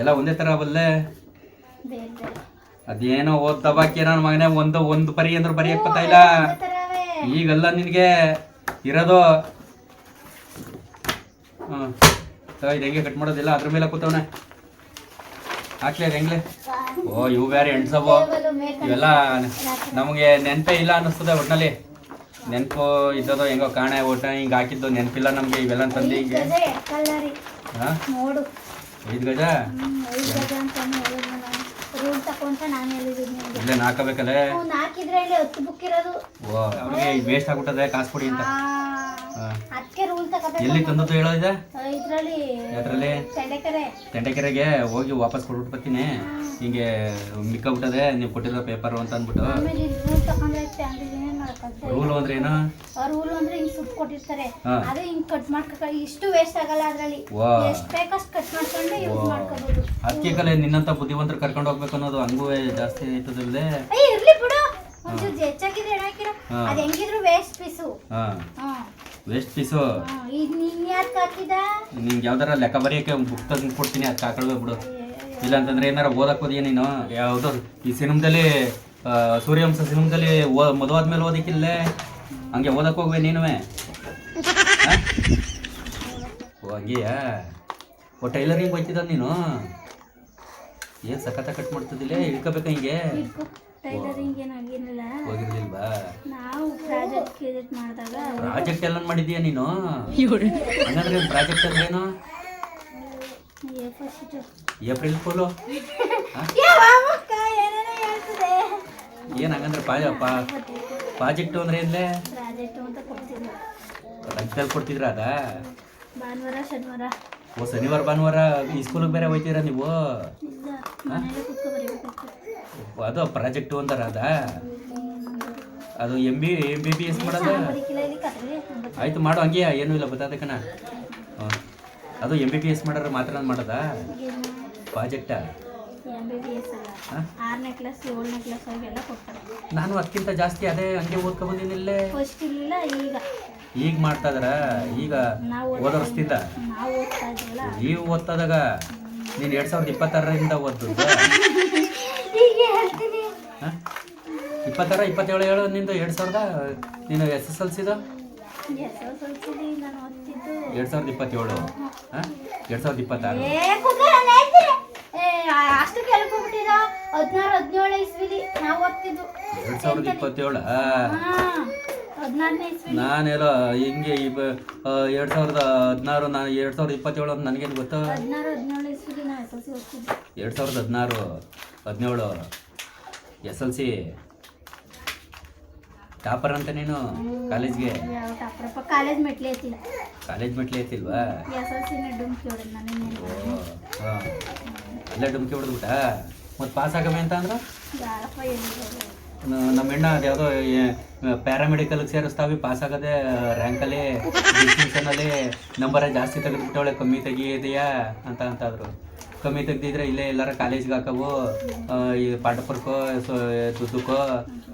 ಎಲ್ಲ ಒಂದೇ ಥರ ಬಲ್ಲೆ ಅದೇನೋ ಓದ್ತಾ ದಬಾಕಿ ನನ್ನ ಮಗನೇ ಒಂದು ಒಂದು ಪರಿ ಅಂದ್ರೆ ಬರೆಯಕ್ಕೆ ಇಲ್ಲ. ಈಗಲ್ಲ ನಿನಗೆ ಇರೋದು. ಹ್ಞೂ ಇದು ಹೆಂಗೆ ಕಟ್ ಮಾಡೋದಿಲ್ಲ? ಅದ್ರ ಮೇಲೆ ಕೂತವನೆ. ಹಾಕ್ಲಿ ಅದು ಹೆಂಗ್ಲೆ? ಓ ಇವು ಬೇರೆ ಹೆಣ್ಸಬೋ ಇವೆಲ್ಲ ನಮಗೆ ನೆನಪೇ ಇಲ್ಲ ಅನ್ನಿಸ್ತದೆ ಒಟ್ನಲ್ಲಿ. ನೆನಪು ಇದ್ದದೋ ಹೆಂಗೋ ಕಾಣೆ ಒಟ್ಟ ಹಿಂಗೆ ಹಾಕಿದ್ದು ನೆನಪಿಲ್ಲ ನಮಗೆ ಇವೆಲ್ಲ ತಂದು ಹಿಂಗೆ. ಹಾಂ? ಐದು ಗಜ? ರೂಲ್ ತಕೊಂತ ನಾನು ಹೇಳಿದ್ದೀನಿ ನಿಮ್ಗೆ. ಇಲ್ಲೇ ನಾಲ್ಕಬೇಕಲ್ಲೇ ಅವ್ನು ಹಾಕಿದ್ರೆ ಇಲ್ಲಿ ಹತ್ತು ಬುಕ್ ಇರೋದು. ಓ ಅವ್ರಿಗೆ ವೇಸ್ಟ್ ಆಗ್ಬಿಟ್ಟದೆ ಕಾಸು ಕೊಡಿ ಅಂತ. ಹಾಂ ಅದಕ್ಕೆ ರೂಲ್ ತಗೋಬೇಕು. ಎಲ್ಲಿ ತಂದದ್ದು ಹೇಳೋ ಇದೆ? ಇದ್ರಲ್ಲಿ ಯಾವ್ದ್ರಲ್ಲಿ ಚಂಡೆಕರೆ ತೆಂಡೆಕೆರೆಗೆ ಹೋಗಿ ವಾಪಸ್ ಕೊಟ್ಬಿಟ್ಟು ಬರ್ತೀನಿ. ಹಿಂಗೆ ಮಿಕ್ಕಾಬಿಟ್ಟದೆ ನೀವು ಕೊಟ್ಟಿರೋ ಪೇಪರು ಅಂತ ಅಂದ್ಬಿಟ್ಟು. ಆಮೇಲೆ ರೂಲ್ ರೂಲ್ ಅಂದ್ರೆ ಏನು? ಆ ರೂಲ್ ಅಂದ್ರೆ ಹಿಂಗ್ ಸುಟ್ಟು ಕೊಟ್ಟಿರ್ತಾರೆ. ಹಾ. ಅದು ಹಿಂಗ್ ಕಟ್ ಮಾಡ್ಕ ಇಷ್ಟು ವೇಸ್ಟ್ ಆಗಲ್ಲ ಅದ್ರಲ್ಲಿ. ವಾ. ಎಷ್ಟು ಬೇಕಷ್ಟು ಕಟ್ ಮಾಡ್ಕೊಂಡು ಯೂಸ್ ಮಾಡ್ಕೋಬಹುದು ಅದಕ್ಕೆ ಕಲೆ ನಿನ್ನಂತ ಬುದ್ಧಿವಂತರು ಕರ್ಕೊಂಡು ಹೋಗ್ಬೇಕು ಅನ್ನೋದು ಹಂಗೂ ಜಾಸ್ತಿ ಆಯ್ತದಲ್ಲದೆ ಅಯ್ಯ ಇರ್ಲಿ ಬಿಡು. ಒಂಚೂರು ಹೆಚ್ಚಾಗಿದೆ ಏನಾಕಿರೋ ಹಾ. ಅದ್ ಹೆಂಗಿದ್ರು ವೇಸ್ಟ್ ಪೀಸು ಹಾ. ಹಾ. ವೇಸ್ಟ್ ಪೀಸು ಈಗ ನೀನ್ ಯಾಕೆ ಹಾಕಿದ? ನಿಂಗೆ ಯಾವ್ದಾರ ಲೆಕ್ಕ ಬರೆಯಕ್ಕೆ ಬುಕ್ ತಂದು ಕೊಡ್ತೀನಿ ಅದಕ್ಕೆ ಹಾಕೊಳ್ಬೇಕು ಬಿಡು. ಇಲ್ಲ ಅಂತಂದ್ರೆ ಏನಾರ ಓದಕ್ಕೆ ಓದಿಯ ನೀನು? ಯಾವುದು ಈ ಸಿನಿಮಾದಲ್ಲಿ ಸೂರ್ಯವಂಶ ಸಿನಿಮಾದಲ್ಲಿ ಓ ಮದುವಾದ್ಮೇಲೆ ಓದಕ್ಕಿಲ್ಲ? ಹಂಗೆ ಓದಕ್ಕೆ ಹೋಗ್ವೆ ನೀನು ಹೋಗಿಯಾ ಓ ಹಂಗೆಯಾ? ಓ ಟೈಲರಿಂಗ್ ಹೋಯ್ತಿದ್ದ ನೀನು? ಏನು ಸಖತ ಕಟ್ ಮಾಡ್ತಿದ್ದಿಲ್ಲ ಇಳ್ಕೋಬೇಕ ಹಿಂಗೆ? ಟೈಲರಿಂಗ್ ಏನಾಗಿರಲಿಲ್ಲ ಹೋಗಿರ್ಲಿಲ್ವಾ? ನಾವು ಪ್ರಾಜೆಕ್ಟ್ ಕ್ರಿಯೇಟ್ ಮಾಡಿದಾಗ ಪ್ರಾಜೆಕ್ಟ್ ಎಲ್ಲ ಮಾಡಿದೀಯ ನೀನು? ಹಂಗಂದ್ರೆ ಪ್ರಾಜೆಕ್ಟ್ ಅಂದ್ರೆ ಏನು? April fool? ಏನು ಹಂಗಂದ್ರೆ ಪಾ ಪ್ರಾಜೆಕ್ಟ್ ಅಂದ್ರೆ ಇಲ್ಲೇ ಪ್ರಾಜೆಕ್ಟ್ ಅಂತ ಕೊಡ್ತಿದ್ರು. ರಜದಲ್ಲಿ ಕೊಡ್ತಿದ್ರ ಅದ? ಭಾನುವಾರ ಶನಿವಾರ. ಓ ಶನಿವಾರ ಭಾನುವಾರ ಈ ಸ್ಕೂಲಿಗೆ ಬೇರೆ ಹೋಯ್ತೀರಾ ನೀವು? ಅದು ಪ್ರಾಜೆಕ್ಟ್ ಅಂತಾರ ಅದ? ಅದು M B M B B S ಮಾಡೋದು? ಆಯ್ತು ಮಾಡು ಹಂಗೆ ಏನೂ ಇಲ್ಲ ಬತ್ತಾದಕ್ಕನ ಹಾಂ ಅದು ಎಂ ಬಿ ಬಿ ಎಸ್ ಮಾಡೋರು ಮಾತ್ರ ಮಾಡೋದಾ? ಪ್ರಾಜೆಕ್ಟಾ ಎಂ ಬಿ ಬಿ ಎಸ್ ಅಲ್ಲ ಹಾಂ ಆರನೇ ಕ್ಲಾಸ್ ಏಳನೇ ಕ್ಲಾಸ್ ಕೊಡ್ತಾರೆ. ನಾನು ಅದಕ್ಕಿಂತ ಜಾಸ್ತಿ ಅದೇ ಹಂಗೆ ಓದ್ಕೊ ಫಸ್ಟ್ ಇಲ್ಲ ಈಗ. ಈಗ ಮಾಡ್ತಾ ಇದಾರ? ಈಗ ನಾವು ಓದೋ ವರ್ಷದಿಂದ ನಾವು ಓದ್ತಾ ಇದ್ವಲ್ಲ ನೀವು ಓದ್ತದಾಗ ನೀನು ಎರಡು ಸಾವಿರದ ಇಪ್ಪತ್ತಾರರಿಂದ ಹೇಳ್ತೀನಿ. ಹಾಂ ಇಪ್ಪತ್ತಾರ ಇಪ್ಪತ್ತೇಳು ಏಳು ನಿಂದು ಎರಡು ಸಾವಿರದ? ನೀನು ಎಸ್ ಎಸ್ ಎಲ್ ಸಿದು ಓದ್ತಿದ್ದು. ಎರಡು ಸಾವಿರದ ಇಪ್ಪತ್ತೇಳು. ಹಾಂ ಎರಡು ಸಾವಿರದ ಇಪ್ಪತ್ತಾರು ಏ ಕುತ್ಕೊ, ನಾನು ಹೇಳ್ತೀನಿ. ಏ ಅಷ್ಟು ಕೇಳ್ಕೊಂಡ್ಬಿಟ್ಟಿದ ಹದಿನಾರು ಹದಿನೇಳು ಇಸ್ವಿಲಿ ನಾವು ಓದ್ತಿದ್ವು. ಎರಡು ಸಾವಿರದ ಇಪ್ಪತ್ತೇಳು ಹಾ ಹದಿನಾರನೇ ಇಸ್ವಿ ನಾನೆಲ್ಲ ಹಿಂಗೆ ಈ ಎರಡು ಸಾವಿರದ ಹದಿನಾರು ನಾನು ಎರಡು ಸಾವಿರದ ಇಪ್ಪತ್ತೇಳು ಅಂತ ನನಗೇನು ಗೊತ್ತು? ಹದಿನಾರು ಹದಿನೇಳು ಇಸ್ವಿಲಿ ನಾವು ಎಸ್ ಎಲ್ ಸಿ ಓದ್ತಿದ್ದು ಎರಡು ಸಾವಿರದ ಹದಿನಾರು ಹದಿನೇಳು ಎಸ್ ಎಲ್ ಸಿ. ಟಾಪರ್ ಅಂತ ನೀನು ಕಾಲೇಜ್ಗೆ? ಯಾವ ಟಾಪ್ರಪ್ಪ ಕಾಲೇಜ್ ಮೆಟ್ಲಿ ಐತಿಲ್ಲ ಕಾಲೇಜ್ ಮೆಟ್ಲಿ ಐತಿಲ್ವಾ? ಎಸ್ ಎಲ್ ಸಿನ ಡುಮ್ಕಿ ಹೊಡೆದ್ ನಾನೇನು ಹಾಂ. ಅಲ್ಲೇ ಡುಮ್ಕಿ ಹೊಡೆದ್ಬಿಟ್ಟ ಮತ್ತು ಪಾಸ್ ಆಗಮೆ ಅಂತ ಅಂದ್ರೆ? ನಮ್ಮ ಹೆಣ್ಣ ಅದ್ಯಾವುದೋ ಪ್ಯಾರಾಮೆಡಿಕಲ್ಗೆ ಸೇರಿಸ್ತಾವಿ ಪಾಸ್ ಆಗದೆ ರ್ಯಾಂಕಲ್ಲಿ ಡಿಸ್ಟಿಂಕ್ಷನಲ್ಲಿ ನಂಬರ ಜಾಸ್ತಿ ತೆಗೆದುಬಿಟ್ಟವಳೆ ಕಮ್ಮಿ ತೆಗಿಯೋದೆಯಾ ಅಂತ ಅಂತಾದ್ರು. ಕಮ್ಮಿ ತೆಗ್ದಿದ್ರೆ ಇಲ್ಲೇ ಎಲ್ಲರ ಕಾಲೇಜ್ಗೆ ಹಾಕವು ಈ ಪಾಠಪುರಕ್ಕೋ ದುದ್ದಕ್ಕೋ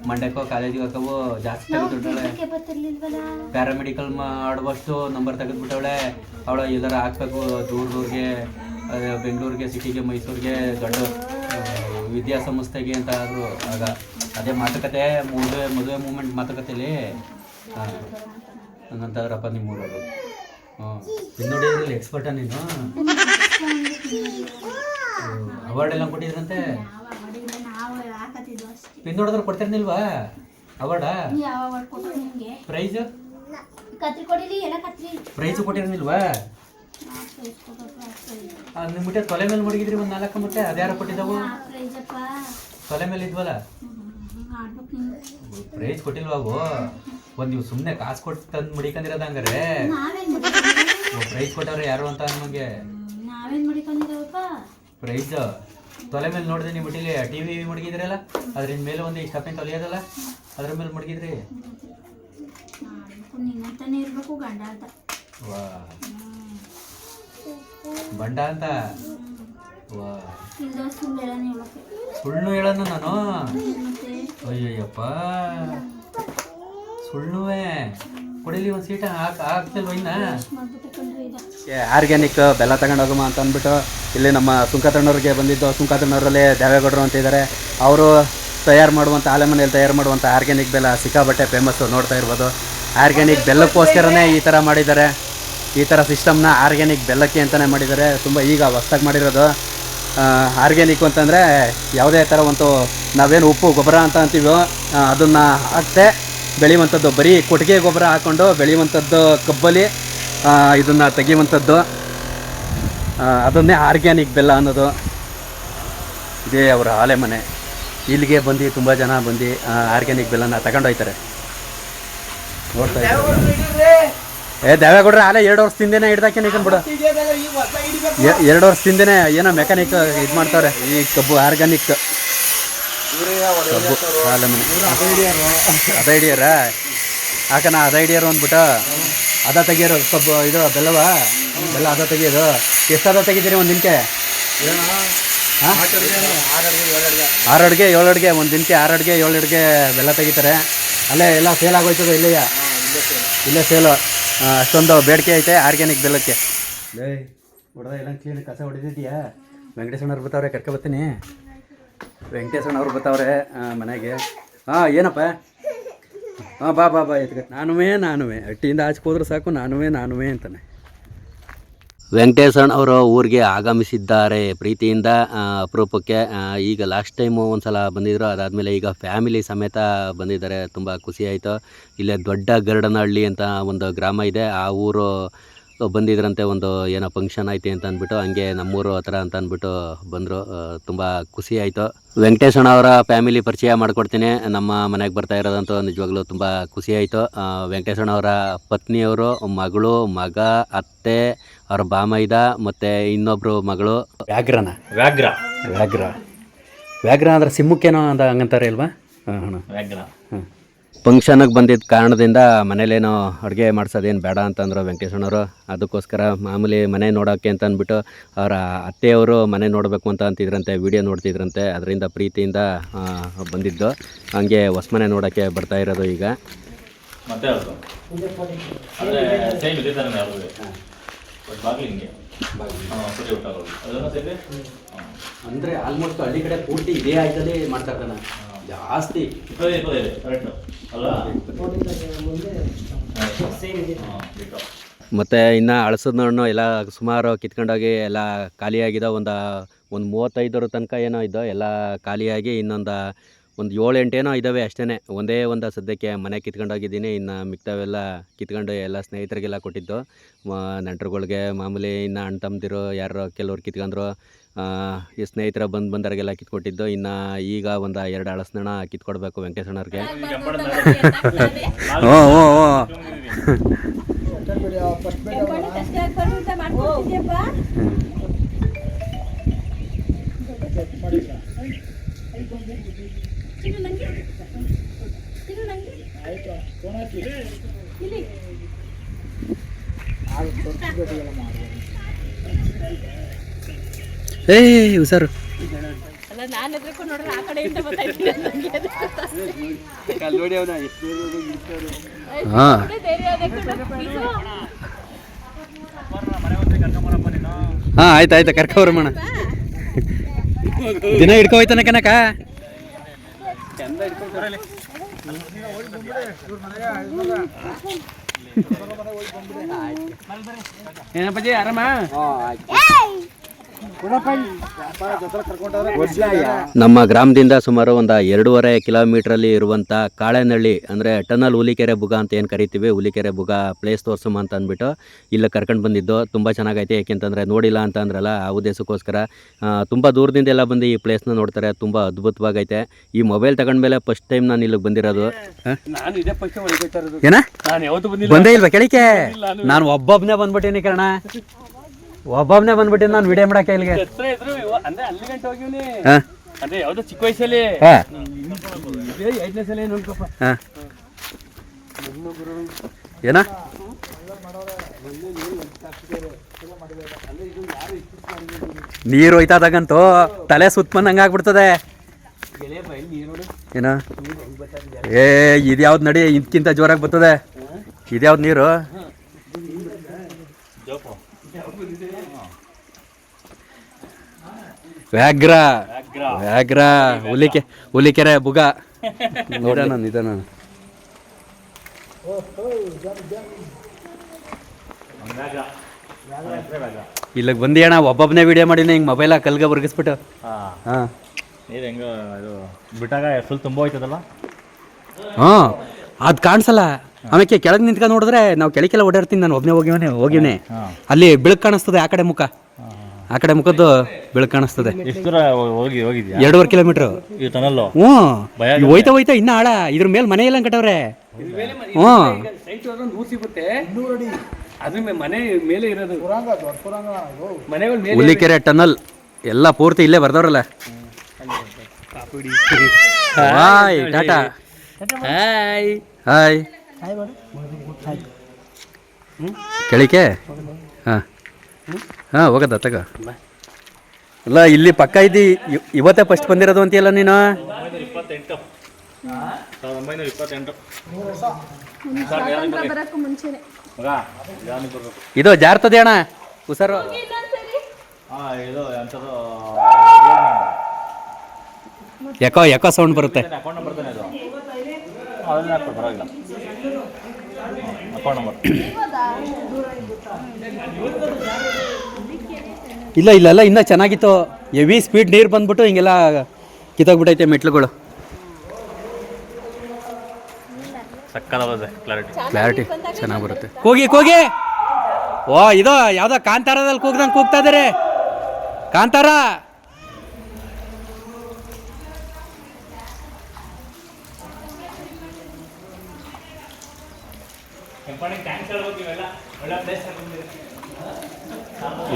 ಮಂಡ್ಯಕ್ಕೋ ಕಾಲೇಜಿಗೆ ಹಾಕವು ಜಾಸ್ತಿ ತೆಗೆದ್ಬಿಟ್ಟವಳೆ. ಪ್ಯಾರಾಮೆಡಿಕಲ್ ಮಾಡುವಷ್ಟು ನಂಬರ್ ತೆಗೆದ್ಬಿಟ್ಟವಳೆ. ಅವಳ ಎಲ್ಲಾರ ಹಾಕ್ಬೇಕು ದೂರ ದೂರಿಗೆ. ಬೆಂಗಳೂರಿಗೆ ಸಿಟಿಗೆ ಮೈಸೂರಿಗೆ ದೊಡ್ಡ ವಿದ್ಯಾಸಂಸ್ಥೆಗೆ ಅಂತ ಆದರು ಆಗ ಅದೇ ಮಾತುಕತೆ ಮದುವೆ ಮದುವೆ ಮೂಮೆಂಟ್ ಮಾತುಕತೆಯಲ್ಲಿ ಹಾಂ ಹಂಗಂತಾದ್ರಪ್ಪ ನಿಮ್ಮ ಊರವರು ಹ್ಞೂ ಹಿಂದುಡಿಯೋದ್ರಲ್ಲಿ ಎಕ್ಸ್ಪರ್ಟ ನೀನು? ಅವಾರ್ಡ್ ಎಲ್ಲ ಕೊಟ್ಟಿದ್ರಂತೆ? ಯಾವ ನೋಡಿದ್ರೆ ಕೊಡ್ತಿರ್ನಿಲ್ವಾ ಅವಾರ್ಡಾ ಯಾವ ಅವಾರ್ಡ್ ಕೊಟ್ಟರು ನಿಮಗೆ ಪ್ರೈಸ್ ಕತ್ರಿ ಕೊಡಿಲಿ ಎಲ್ಲ ಕತ್ರಿ. ಪ್ರೈಸು ಕೊಟ್ಟಿರ್ನಿಲ್ವಾ ನಿಮ್ಮ ಮುಟ್ಟೆ ತೊಲೆ ಮೇಲೆ ಮುಡಿಗಿದ್ರಿ ಒಂದು ನಾಲ್ಕು ಮುಟ್ಟೆ ಅದ್ಯಾರ ಕೊಟ್ಟಿದ್ದವು? ತೊಲೆ ಮೇಲೆ ಇದ್ವಲ್ಲ? ಪ್ರೈಸ್ ಕೊಟ್ಟಿಲ್ವಾ ಒಂದ್ ನೀವು ಸುಮ್ನೆ ಕಾಸು ಕೊಟ್ಟು ತಂದು ಮುಡಿಕೊಂಡಿರೋದ ಹಂಗಾರೆ? ಪ್ರೈಸ್ ಕೊಟ್ಟವ್ರೆ ಯಾರು ಅಂತ ನಮಗೆ ಪ್ರೈಸ್? ತೊಲೆ ಮೇಲೆ ನೋಡಿದೆ ನೀವು ಮುಟ್ಟಿಲಿ ಟಿ ವಿ ಮುಡಿಗಿದ್ರಲ್ಲ ಅದ್ರಿಂದ ಮೇಲೆ ಒಂದು ಇಷ್ಟಪ್ಪಿನ ತೊಲೆಯೋದಲ್ಲ ಅದ್ರ ಮೇಲೆ ಮುಡಗಿದ್ರಿ. ಇರ್ಬೇಕು ಗಂಡ ಅಂತ. ಬಂಡ ಅಂತ? ಸುಳ್ಳು ಹೇಳೋಣ ನಾನು? ಅಯ್ಯಯ್ಯಪ್ಪ. ಸುಳ್ಳುವೆ. ಕೊಡಿಲಿ ಒಂದು ಸೀಟ ಹಾಕ್ ಹಾಕ್ತಿಲ್ವ ಇನ್ನ? ಆರ್ಗ್ಯಾನಿಕ್ ಬೆಲ್ಲ ತಗೊಂಡೋಗಮ್ಮ ಅಂತ ಅಂದ್ಬಿಟ್ಟು ಇಲ್ಲಿ ನಮ್ಮ ಸುಂಕತಣ್ಣವ್ರಿಗೆ ಬಂದಿದ್ದು. ಸುಂಕತಣ್ಣವರಲ್ಲಿ ದೇವೇಗೌಡರು ಅಂತ ಇದ್ದಾರೆ ಅವರು ತಯಾರು ಮಾಡುವಂಥ ಆಲೆ ಮನೆಯಲ್ಲಿ ತಯಾರು ಮಾಡುವಂಥ ಆರ್ಗ್ಯಾನಿಕ್ ಬೆಲ್ಲ ಸಿಕ್ಕಾಬಟ್ಟೆ ಫೇಮಸ್ಸು ನೋಡ್ತಾ ಇರ್ಬೋದು. ಆರ್ಗ್ಯಾನಿಕ್ ಬೆಲ್ಲಕ್ಕೋಸ್ಕರನೇ ಈ ಥರ ಮಾಡಿದ್ದಾರೆ. ಈ ಥರ ಸಿಸ್ಟಮ್ನ ಆರ್ಗ್ಯಾನಿಕ್ ಬೆಲ್ಲಕ್ಕೆ ಅಂತಲೇ ಮಾಡಿದ್ದಾರೆ. ತುಂಬ ಈಗ ಹೊಸ್ದಾಗಿ ಮಾಡಿರೋದು. ಆರ್ಗ್ಯಾನಿಕ್ ಅಂತಂದರೆ ಯಾವುದೇ ಥರ ಒಂದು ನಾವೇನು ಉಪ್ಪು, ಗೊಬ್ಬರ ಅಂತ ಅಂತೀವೋ ಅದನ್ನು ಹಾಕ್ತೆ ಬೆಳೆಯುವಂಥದ್ದು. ಬರೀ ಕೊಟ್ಟಿಗೆ ಗೊಬ್ಬರ ಹಾಕ್ಕೊಂಡು ಬೆಳೆಯುವಂಥದ್ದು ಕಬ್ಬಲ್ಲಿ ಇದನ್ನು ತೆಗೆಯುವಂಥದ್ದು. ಅದನ್ನೇ ಆರ್ಗ್ಯಾನಿಕ್ ಬೆಲ್ಲ ಅನ್ನೋದು. ಇದೇ ಅವರ ಆಲೆ ಮನೆ. ಇಲ್ಲಿಗೆ ಬಂದು ತುಂಬ ಜನ ಬಂದು ಆರ್ಗ್ಯಾನಿಕ್ ಬೆಲ್ಲನ ತಗೊಂಡೋಯ್ತಾರೆ. ನೋಡ್ತಾ ಇದ್ದಾರೆ? ಏ ದೇವೇಗೌಡ್ರೆ ಆಲೆ ಎರಡು ವರ್ಷದಿಂದನೇ ಹಿಡ್ದಾಕೆ ಬಿಡು. ಎ- ಎರಡು ತಿಂದೇನೆ ಏನೋ ಮೆಕ್ಯಾನಿಕ್ ಇದು ಮಾಡ್ತಾವ್ರೆ, ಈ ಕಬ್ಬು ಆರ್ಗ್ಯಾನಿಕ್ ಕಬ್ಬು ಅದ ಹಿಡಿಯಾರ ಹಾಕನ ಅದ ಹಿಡಿಯಾರು ಅಂದ್ಬಿಟ್ಟು, ಅದ ತೆಗಿಯೋರು, ಕಬ್ಬು, ಇದು, ಬೆಲ್ಲವ? ಬೆಲ್ಲ ಅದ ತೆಗಿಯೋದು. ಎಷ್ಟು ಅದ ತೆಗಿತೀರಿ ಒಂದು ದಿನಕ್ಕೆ? ಆರು ಅಡುಗೆ, ಏಳು ಅಡುಗೆ, ಒಂದು ದಿನಕ್ಕೆ ಆರು ಅಡುಗೆ, ಏಳು ಅಡುಗೆ ಬೆಲ್ಲ ತೆಗಿತಾರೆ. ಅಲ್ಲೇ ಎಲ್ಲ ಸೇಲ್ ಆಗೋಯ್ತದೆ ಇಲ್ಲಿಯ? ಇಲ್ಲೇ ಸೇಲು ಅಷ್ಟೊಂದು ಬೇಡಿಕೆ ಐತೆ ಆರ್ಗ್ಯಾನಿಕ್ ಬೆಲ್ಲಕ್ಕೆ. ಲೇ ಹೊಡೆದ ಎಲ್ಲ ಕ್ಲೀನ್ ಕಸ ಹೊಡೆದಿದ್ಯಾ? ವೆಂಕಟೇಶಣ್ಣವ್ರು ಬರ್ತಾವ್ರೆ, ಕರ್ಕೊ ಬರ್ತೀನಿ. ವೆಂಕಟೇಶಣ್ಣವ್ರು ಬರ್ತಾವ್ರೆ ಮನೆಗೆ. ಹಾಂ ಏನಪ್ಪ? ಹಾಂ ಬಾ ಬಾ ಬಾ, ಎತ್ಕ. ನಾನುವೇ ನಾನುವೇ. ಹಟ್ಟಿಯಿಂದ ಆಚೆ ಹೋದ್ರೆ ಸಾಕು, ನಾನುವೇ ನಾನುವೇ ಅಂತಾನೆ. ವೆಂಕಟೇಶನ್ ಅವರು ಊರಿಗೆ ಆಗಮಿಸಿದ್ದಾರೆ. ಪ್ರೀತಿಯಿಂದ ಅಪರೂಪಕ್ಕೆ ಈಗ ಲಾಸ್ಟ್ ಟೈಮು ಒಂದು ಸಲ ಬಂದಿದ್ದರು ಅದಾದಮೇಲೆ ಈಗ ಫ್ಯಾಮಿಲಿ ಸಮೇತ ಬಂದಿದ್ದಾರೆ. ತುಂಬ ಖುಷಿ ಆಯಿತು. ಇಲ್ಲೇ ದೊಡ್ಡ ಗರಡನಹಳ್ಳಿ ಅಂತ ಒಂದು ಗ್ರಾಮ ಇದೆ. ಆ ಊರು ಬಂದಿದ್ರಂತೆ ಒಂದು ಏನೋ ಫಂಕ್ಷನ್ ಐತಿ ಅಂತ ಅಂದ್ಬಿಟ್ಟು ಹಂಗೆ ನಮ್ಮೂರು ಹತ್ರ ಅಂತ ಅಂದ್ಬಿಟ್ಟು ಬಂದರು. ತುಂಬ ಖುಷಿ ಆಯಿತು. ವೆಂಕಟೇಶಣ್ಣ ಅವರ ಫ್ಯಾಮಿಲಿ ಪರಿಚಯ ಮಾಡಿಕೊಡ್ತೀನಿ. ನಮ್ಮ ಮನೆಗೆ ಬರ್ತಾ ಇರೋದಂತೂ ನಿಜವಾಗ್ಲೂ ತುಂಬ ಖುಷಿ ಆಯಿತು. ವೆಂಕಟೇಶಣ್ಣ ಅವರ ಪತ್ನಿಯವರು ಮಗಳು ಮಗ ಅತ್ತೆ ಅವ್ರ ಬಾಮೈದ ಮತ್ತು ಇನ್ನೊಬ್ಬರು ಮಗಳು. ವ್ಯಾಘ್ರನ. ವ್ಯಾಘ್ರ. ವ್ಯಾಘ್ರ. ವ್ಯಾಘ್ರ ಅಂದ್ರೆ ಸಿಂಹಕ್ಕೇನೋ ಅಂತ ಹಂಗಂತಾರೆ ಅಲ್ವಾ? ಹಾಂ ಹಾಂ ವ್ಯಾಘ್ರ. ಫಂಕ್ಷನ್ಗೆ ಬಂದಿದ್ದ ಕಾರಣದಿಂದ ಮನೇಲೇನೋ ಅಡುಗೆ ಮಾಡ್ಸೋದೇನು ಬೇಡ ಅಂತಂದ್ರು ವೆಂಕಟೇಶಣ್ಣವರು ಅದಕ್ಕೋಸ್ಕರ ಮಾಮೂಲಿ ಮನೆ ನೋಡೋಕ್ಕೆ ಅಂತ ಅಂದ್ಬಿಟ್ಟು ಅವರ ಅತ್ತೆಯವರು ಮನೆ ನೋಡಬೇಕು ಅಂತ ಅಂತಿದ್ರಂತೆ ವಿಡಿಯೋ ನೋಡ್ತಿದ್ರಂತೆ ಅದರಿಂದ ಪ್ರೀತಿಯಿಂದ ಬಂದಿದ್ದು. ಹಂಗೆ ಹೊಸ ಮನೆ ನೋಡೋಕ್ಕೆ ಬರ್ತಾ ಇರೋದು ಈಗ. ಅಂದರೆ ಆಲ್ಮೋಸ್ಟ್ ಹಳ್ಳಿ ಕಡೆ ಪೂರ್ತಿ ಇದೇ ಆಯ್ತಲ್ಲಿ ಮಾಡ್ತಾ ಇದ್ದಾನೆ. ಜಾಸ್ತಿ. ಮತ್ತೆ ಇನ್ನ ಅಳಸದ ಹಣ್ಣು ಎಲ್ಲ ಸುಮಾರು ಕಿತ್ಕೊಂಡೋಗಿ ಎಲ್ಲ ಖಾಲಿಯಾಗಿದ್ದೋ ಒಂದು ಒಂದು ಮೂವತ್ತೈದರ ತನಕ ಏನೋ ಇದ್ದೋ ಎಲ್ಲ ಖಾಲಿಯಾಗಿ ಇನ್ನೊಂದು ಒಂದು ಏಳು ಎಂಟೇನೋ ಇದ್ದಾವೆ ಅಷ್ಟೇ ಒಂದೇ ಒಂದು ಸದ್ಯಕ್ಕೆ ಮನೆ ಕಿತ್ಕೊಂಡೋಗಿದ್ದೀನಿ. ಇನ್ನು ಮಿಕ್ತವೆಲ್ಲ ಕಿತ್ಕೊಂಡು ಎಲ್ಲ ಸ್ನೇಹಿತರಿಗೆಲ್ಲ ಕೊಟ್ಟಿದ್ದು. ಮ- ನೆಂಟ್ರುಗಳ್ಗೆ ಮಾಮೂಲಿ ಇನ್ನು ಅಣ್ಣ ತಮ್ಮದಿರು ಯಾರು ಕೆಲವ್ರು ಕಿತ್ಕೊಂಡ್ರು. ಸ್ನೇಹಿತರ ಬಂದು ಬಂದವರಿಗೆಲ್ಲ ಕಿತ್ಕೊಟ್ಟಿದ್ದು. ಇನ್ನು ಈಗ ಒಂದು ಎರಡು ಹಳಸ್ನಣ ಕಿತ್ಕೊಡ್ಬೇಕು ವೆಂಕಟೇಶಣ್ಣವ್ರಿಗೆ ಏಯ್ ಹುಷಾರು. ಹಾಂ. ಆಯ್ತು ಆಯ್ತು ಆಯ್ತು ಮಣ್ಣ ದಿನ ಹಿಡ್ಕೊ ಹೋಯ್ತಾನೆ ಕನಕ ಏನಪ್ಪಜ್ಜಿ ಆರಾಮ? ನಮ್ಮ ಗ್ರಾಮದಿಂದ ಸುಮಾರು ಒಂದು ಎರಡೂವರೆ ಕಿಲೋಮೀಟ್ರಲ್ಲಿ ಇರುವಂಥ ಕಾಳೆನಹಳ್ಳಿ ಅಂದರೆ ಟನಲ್ ಹುಲಿಕೆರೆ ಬುಗ ಅಂತ ಏನು ಕರಿತೀವಿ ಹುಲಿಕೆರೆ ಬುಗ ಪ್ಲೇಸ್ ತೋರ್ಸಮ್ಮ ಅಂತ ಅಂದ್ಬಿಟ್ಟು ಇಲ್ಲಿ ಕರ್ಕೊಂಡು ಬಂದಿದ್ದು. ತುಂಬಾ ಚೆನ್ನಾಗೈತೆ ಏಕೆಂತಂದರೆ ನೋಡಿಲ್ಲ ಅಂತ ಅಂದ್ರಲ್ಲ ಆ ಉದ್ದೇಶಕ್ಕೋಸ್ಕರ. ತುಂಬ ದೂರದಿಂದ ಎಲ್ಲ ಬಂದು ಈ ಪ್ಲೇಸ್ನ ನೋಡ್ತಾರೆ ತುಂಬ ಅದ್ಭುತವಾಗೈತೆ. ಈ ಮೊಬೈಲ್ ತಗೊಂಡ್ಮೇಲೆ ಫಸ್ಟ್ ಟೈಮ್ ನಾನು ಇಲ್ಲಿಗೆ ಬಂದಿರೋದು. ನಾನು ಇದೇ ಪಕ್ಷ ಹೊಡಿತಾ ಇರೋದು. ಏನ? ನಾನು ಯಾವತ್ತೂ ಬಂದಿಲ್ಲ. ಬಂದೇ ಇಲ್ವಾ ಕೆಳಕ್ಕೆ? ನಾನು. ಒಬ್ಬೊಬ್ಬನೇ ಬಂದ್ಬಿಟ್ಟೀನಿ ಕಣ ಒಬ್ಬೊಬ್ಬನೇ ಬಂದ್ಬಿಟ್ಟಿನ ನಾನು ವಿಡಿಯೋ ಮಾಡಕ್ಕೆ ಇಲ್ಲಿಗೆ. ಹತ್ರ ಇದ್ರು ಇವ- ಅಂದ್ರೆ ಅಲ್ಲಿ ಗಂಟೆ ಹೋಗಿವ್ನಿ. ಹಾಂ. ಅಂದ್ರೆ ಯಾವ್ದೋ ಚಿಕ್ಕ ವಯಸ್ಸಲ್ಲಿ. ಹಾಂ. ಇದೇ ಐದನೇ ಸಲ ಏನು ಅನ್ಕಪ್ಪ ಹಾಂ. ಏನ? ನೀರು ಹೋಯ್ತಾದಾಗಂತೂ ತಲೆ ಸುತ್ತಮಂದಂಗೆ ಆಗ್ಬಿಡ್ತದೆ. ಗೆಳೆಯ ಬೈ ನೀರು ನೋಡು ಏನ? ಏ ಇದ್ಯಾವ್ದು ನಡಿ ಇದಕ್ಕಿಂತ ಜೋರಾಗಿ ಬರ್ತದೆ. ಇದ್ಯಾವ್ದು ನೀರು? ವ್ಯಾಘ್ರ. ವ್ಯಾಘ್ರ. ಹುಲಿಕೆ ಹುಲಿಕೆರೆ ಬುಗ. ನೋಡೋಣ ನಿಧಾನ ಇಲ್ಲಿಗೆ ಬಂದಿ ಅಣ್ಣ ಒಬ್ಬೊಬ್ಬನೇ ವಿಡಿಯೋ ಮಾಡಿನಿ ಹಿಂಗೆ ಮೊಬೈಲ ಕಲ್ಗೆ ಬರ್ಗಿಸ್ಬಿಟ್ಟು ಹಾಂ. ಹಾಂ. ನೀರು ಹೆಂಗೆ ಇದು ಬಿಟ್ಟಾಗ ಫುಲ್ ತುಂಬ ಹೋಯ್ತದಲ್ಲ? ಹಾಂ. ಅದು ಕಾಣಿಸಲ್ಲ. ಆಮೇಲೆ ಕೆಳಗೆ ನಿಂತ್ಕೊಂಡು ನೋಡಿದ್ರೆ ನಾವು ಕೆಳಕೆಲ್ಲ ಓಡಾಡ್ತೀನಿ ನಾನು ಒಬ್ಬನೇ ಹೋಗಿವನೇ ಹೋಗಿವನೇ. ಅಲ್ಲಿ ಬೆಳಕು ಕಾಣಿಸ್ತದೆ ಆ ಕಡೆ ಮುಖ. ಆ ಕಡೆ ಮುಖದ್ದು ಬೆಳಕು ಕಾಣಿಸ್ತದೆ. ಎಷ್ಟು ದೂರ ಹೋಗಿ ಹೋಗಿದ್ಯಾ? ಎರಡೂವರೆ ಕಿಲೋಮೀಟರ್. ಈ ಹ್ಞೂ. ಭಯ ಹೋಯ್ತಾ ಹೋಯ್ತಾ ಇನ್ನ ಆಳ. ಇದ್ರ ಮೇಲೆ ಮನೆ ಇಲ್ಲ ಕಟ್ಟವ್ರೆ ಹ್ಞೂ. ಸೈಟ್ ಒಂದು ಊರ್ ಸಿಗುತ್ತೆ ಅದ್ರ ಮೇಲೆ ಮನೆ ಮೇಲೆ ಇರೋದು ಮನೆಗಳ ಮೇಲೆ ಹುಲಿಕೆರೆ ಟನಲ್ ಎಲ್ಲ ಪೂರ್ತಿ ಇಲ್ಲೇ ಬರ್ದವ್ರಲ್ಲ. ಹಾಯ್ ಟಾಟಾ. ಹಾಯ್. ಹಾಯ್. ಕೆಳಿಕೆ? ಹಾಂ ಹಾಂ ಹೋಗದ ತಗ. ಅಲ್ಲ ಇಲ್ಲಿ ಪಕ್ಕ ಇದ್ದಿ ಇವ್- ಇವತ್ತೇ ಫಸ್ಟ್ ಬಂದಿರೋದು ಅಂತೀಯಲ್ಲ ನೀನು? ಇದು ಜಾರ್ತದೆ ಅಣ್ಣ ಹುಷಾರು. ಯಾಕೋ ಯಾಕೋ ಸೌಂಡ್ ಬರುತ್ತೆ. ನಂಬರ್ ಇಲ್ಲ ಅಲ್ಲ ಇನ್ನೂ ಚೆನ್ನಾಗಿತ್ತು. ಹೆವಿ ಸ್ಪೀಡ್ ನೀರು ಬಂದ್ಬಿಟ್ಟು ಹಿಂಗೆಲ್ಲ ಕಿತ್ತೋಗ್ಬಿಟ್ಟೈತೆ ಮೆಟ್ಲುಗಳು. ಕ್ಲಾರಿಟಿ ಕ್ಲಾರಿಟಿ ಚೆನ್ನಾಗಿ ಬರುತ್ತೆ. ಕೂಗಿ ಕೂಗಿ! ಓ ಇದು ಯಾವುದೋ ಕಾಂತಾರದಲ್ಲಿ ಕೂಗ್ದಂಗೆ ಕೂಗ್ತಾ ಇದ್ದಾರೆ? ಕಾಂತಾರ!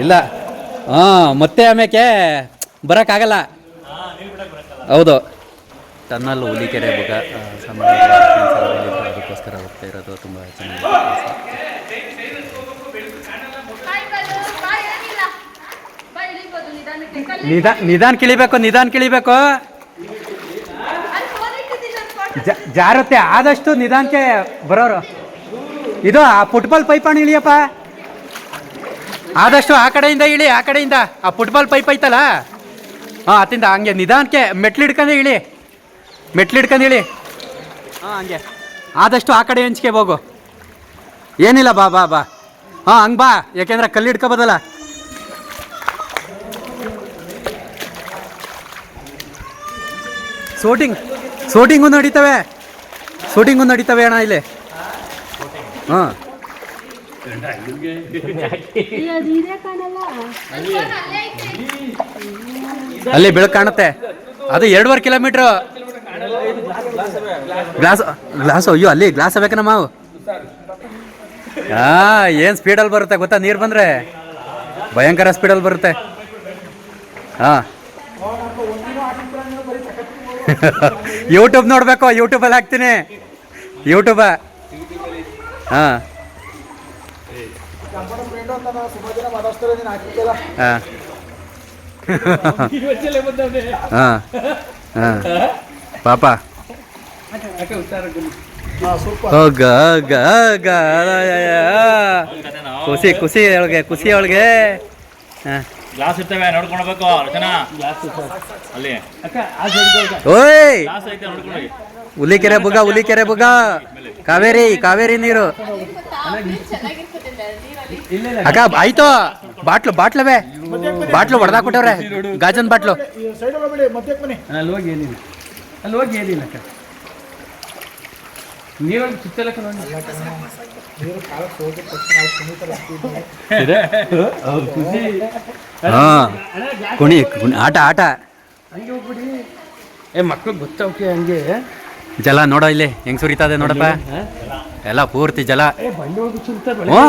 ಇಲ್ಲ. ಹಾ ಮತ್ತೆ ಆಮೇಲೆ ಬರೋಕ್ಕಾಗಲ್ಲ. ಹೌದು. ಟನ್ನಲ್ ಹುಲಿಕೆರೆ ಬುಗ ಅದಕ್ಕೋಸ್ಕರ ಹೋಗ್ತಾ ಇರೋದು ತುಂಬ ಚೆನ್ನಾಗಿದೆ ನಿಧಾನ ನಿಧಾನ ಕಿಳಿಬೇಕು ನಿಧಾನ ಕಿಳಿಬೇಕು. ಜಾರುತ್ತೆ. ಆದಷ್ಟು ನಿಧಾನಕ್ಕೆ ಬರೋರು. ಇದು ಆ ಫುಟ್ಬಾಲ್ ಪೈಪಾಣ ಇಳಿಯಪ್ಪ. ಆದಷ್ಟು ಆ ಕಡೆಯಿಂದ ಇಳಿ ಆ ಕಡೆಯಿಂದ. ಆ ಫುಟ್ಬಾಲ್ ಪೈಪ್ ಐತಲ್ಲ? ಹಾಂ ಅತ್ತಿಂದ ಹಂಗೆ ನಿಧಾನಕ್ಕೆ ಮೆಟ್ಲು ಹಿಡ್ಕೊಂಡು ಇಳಿ. ಮೆಟ್ಲು ಹಿಡ್ಕೊಂಡು ಇಳಿ. ಹಾಂ ಹಂಗೆ. ಆದಷ್ಟು ಆ ಕಡೆ ಹಂಚ್ಕೆ ಹೋಗು. ಏನಿಲ್ಲ ಬಾ ಬಾ ಬಾ. ಹಾಂ ಹಂಗೆ ಬಾ. ಯಾಕೆಂದ್ರೆ ಕಲ್ಲು ಹಿಡ್ಕೊಬೋದಲ್ಲ. ಶೂಟಿಂಗ್ ಶೂಟಿಂಗು ನಡೀತವೆ. ಶೂಟಿಂಗು ನಡೀತವೆ ಅಣ್ಣ ಇಲ್ಲಿ. ಹಾಂ. ಅಲ್ಲಿ ಬೆಳಕು ಕಾಣುತ್ತೆ. ಅದು ಎರಡೂವರೆ ಕಿಲೋಮೀಟ್ರು. ಗ್ಲಾಸ್ ಗ್ಲಾಸ್ ಅಯ್ಯೋ ಅಲ್ಲಿ ಗ್ಲಾಸ್ ಬೇಕನ ಮಾವು ಹಾ ಏನು ಸ್ಪೀಡಲ್ಲಿ ಬರುತ್ತೆ ಗೊತ್ತಾ? ನೀರು ಬಂದರೆ? ಭಯಂಕರ ಸ್ಪೀಡಲ್ಲಿ ಬರುತ್ತೆ. ಹಾಂ. ಯೂಟ್ಯೂಬ್ ನೋಡಬೇಕು ಯೂಟ್ಯೂಬಲ್ಲಿ ಹಾಕ್ತೀನಿ. ಯೂಟ್ಯೂಬ ಹಾಂ. ಹಾಂ. ಹಾಂ. ಹಾಂ. ಪಾಪ. ಖುಷಿ ಖುಷಿ ಅವಳಿಗೆ ಖುಷಿ ಅವಳಿಗೆ. ಹಾಂ. ಗ್ಲಾಸ್ ಇರ್ತವೆ ನೋಡ್ಕೊಳ್ಬೇಕು ರಚನಾ. ಅಲ್ಲಿ. ಓಯ್. ಗ್ಲಾಸ್ ಕೆರೆ ಬುಗ ಹುಲಿಕೆರೆ ಬುಗ ಹುಲಿಕೆರೆ ಬುಗ. ಕಾವೇರಿ ಕಾವೇರಿ ನೀರು. ಅಕ್ಕ ಆಯ್ತು. ಬಾಟ್ಲು ಬಾಟ್ಲವೇ. ಬಾಟ್ಲು ಹೊಡೆದಾಕ್ಬಿಟ್ಟವ್ರೆ ಗಾಜನ್ ಬಾಟ್ಲು. ಅಲ್ಲಿ ಹೋಗಿ ಏನಿಲ್ಲ. ಅಲ್ಲಿ ಹೋಗಿ ಏನಿಲ್ಲ ಅಕ್ಕ. ನೀರಲ್ಲಿ ಸುತ್ತಲಕ್ಕ ಖುಷಿ ಹಾ. ಕುಣಿ ಕುಣಿ ಆಟ ಆಟ. ಹಂಗೆ ಹೋಗ್ಬಿಡಿ. ಏ ಮಕ್ಳು ಗೊತ್ತಾವಕ್ಕೆ ಹಂಗೆ. ಜಲ ನೋಡೋ ಇಲ್ಲಿ ಹೆಂಗ್ ಸುರಿತದೆ ನೋಡಪ್ಪ. ಎಲ್ಲ ಪೂರ್ತಿ ಜಲ. ಹ್ಞೂ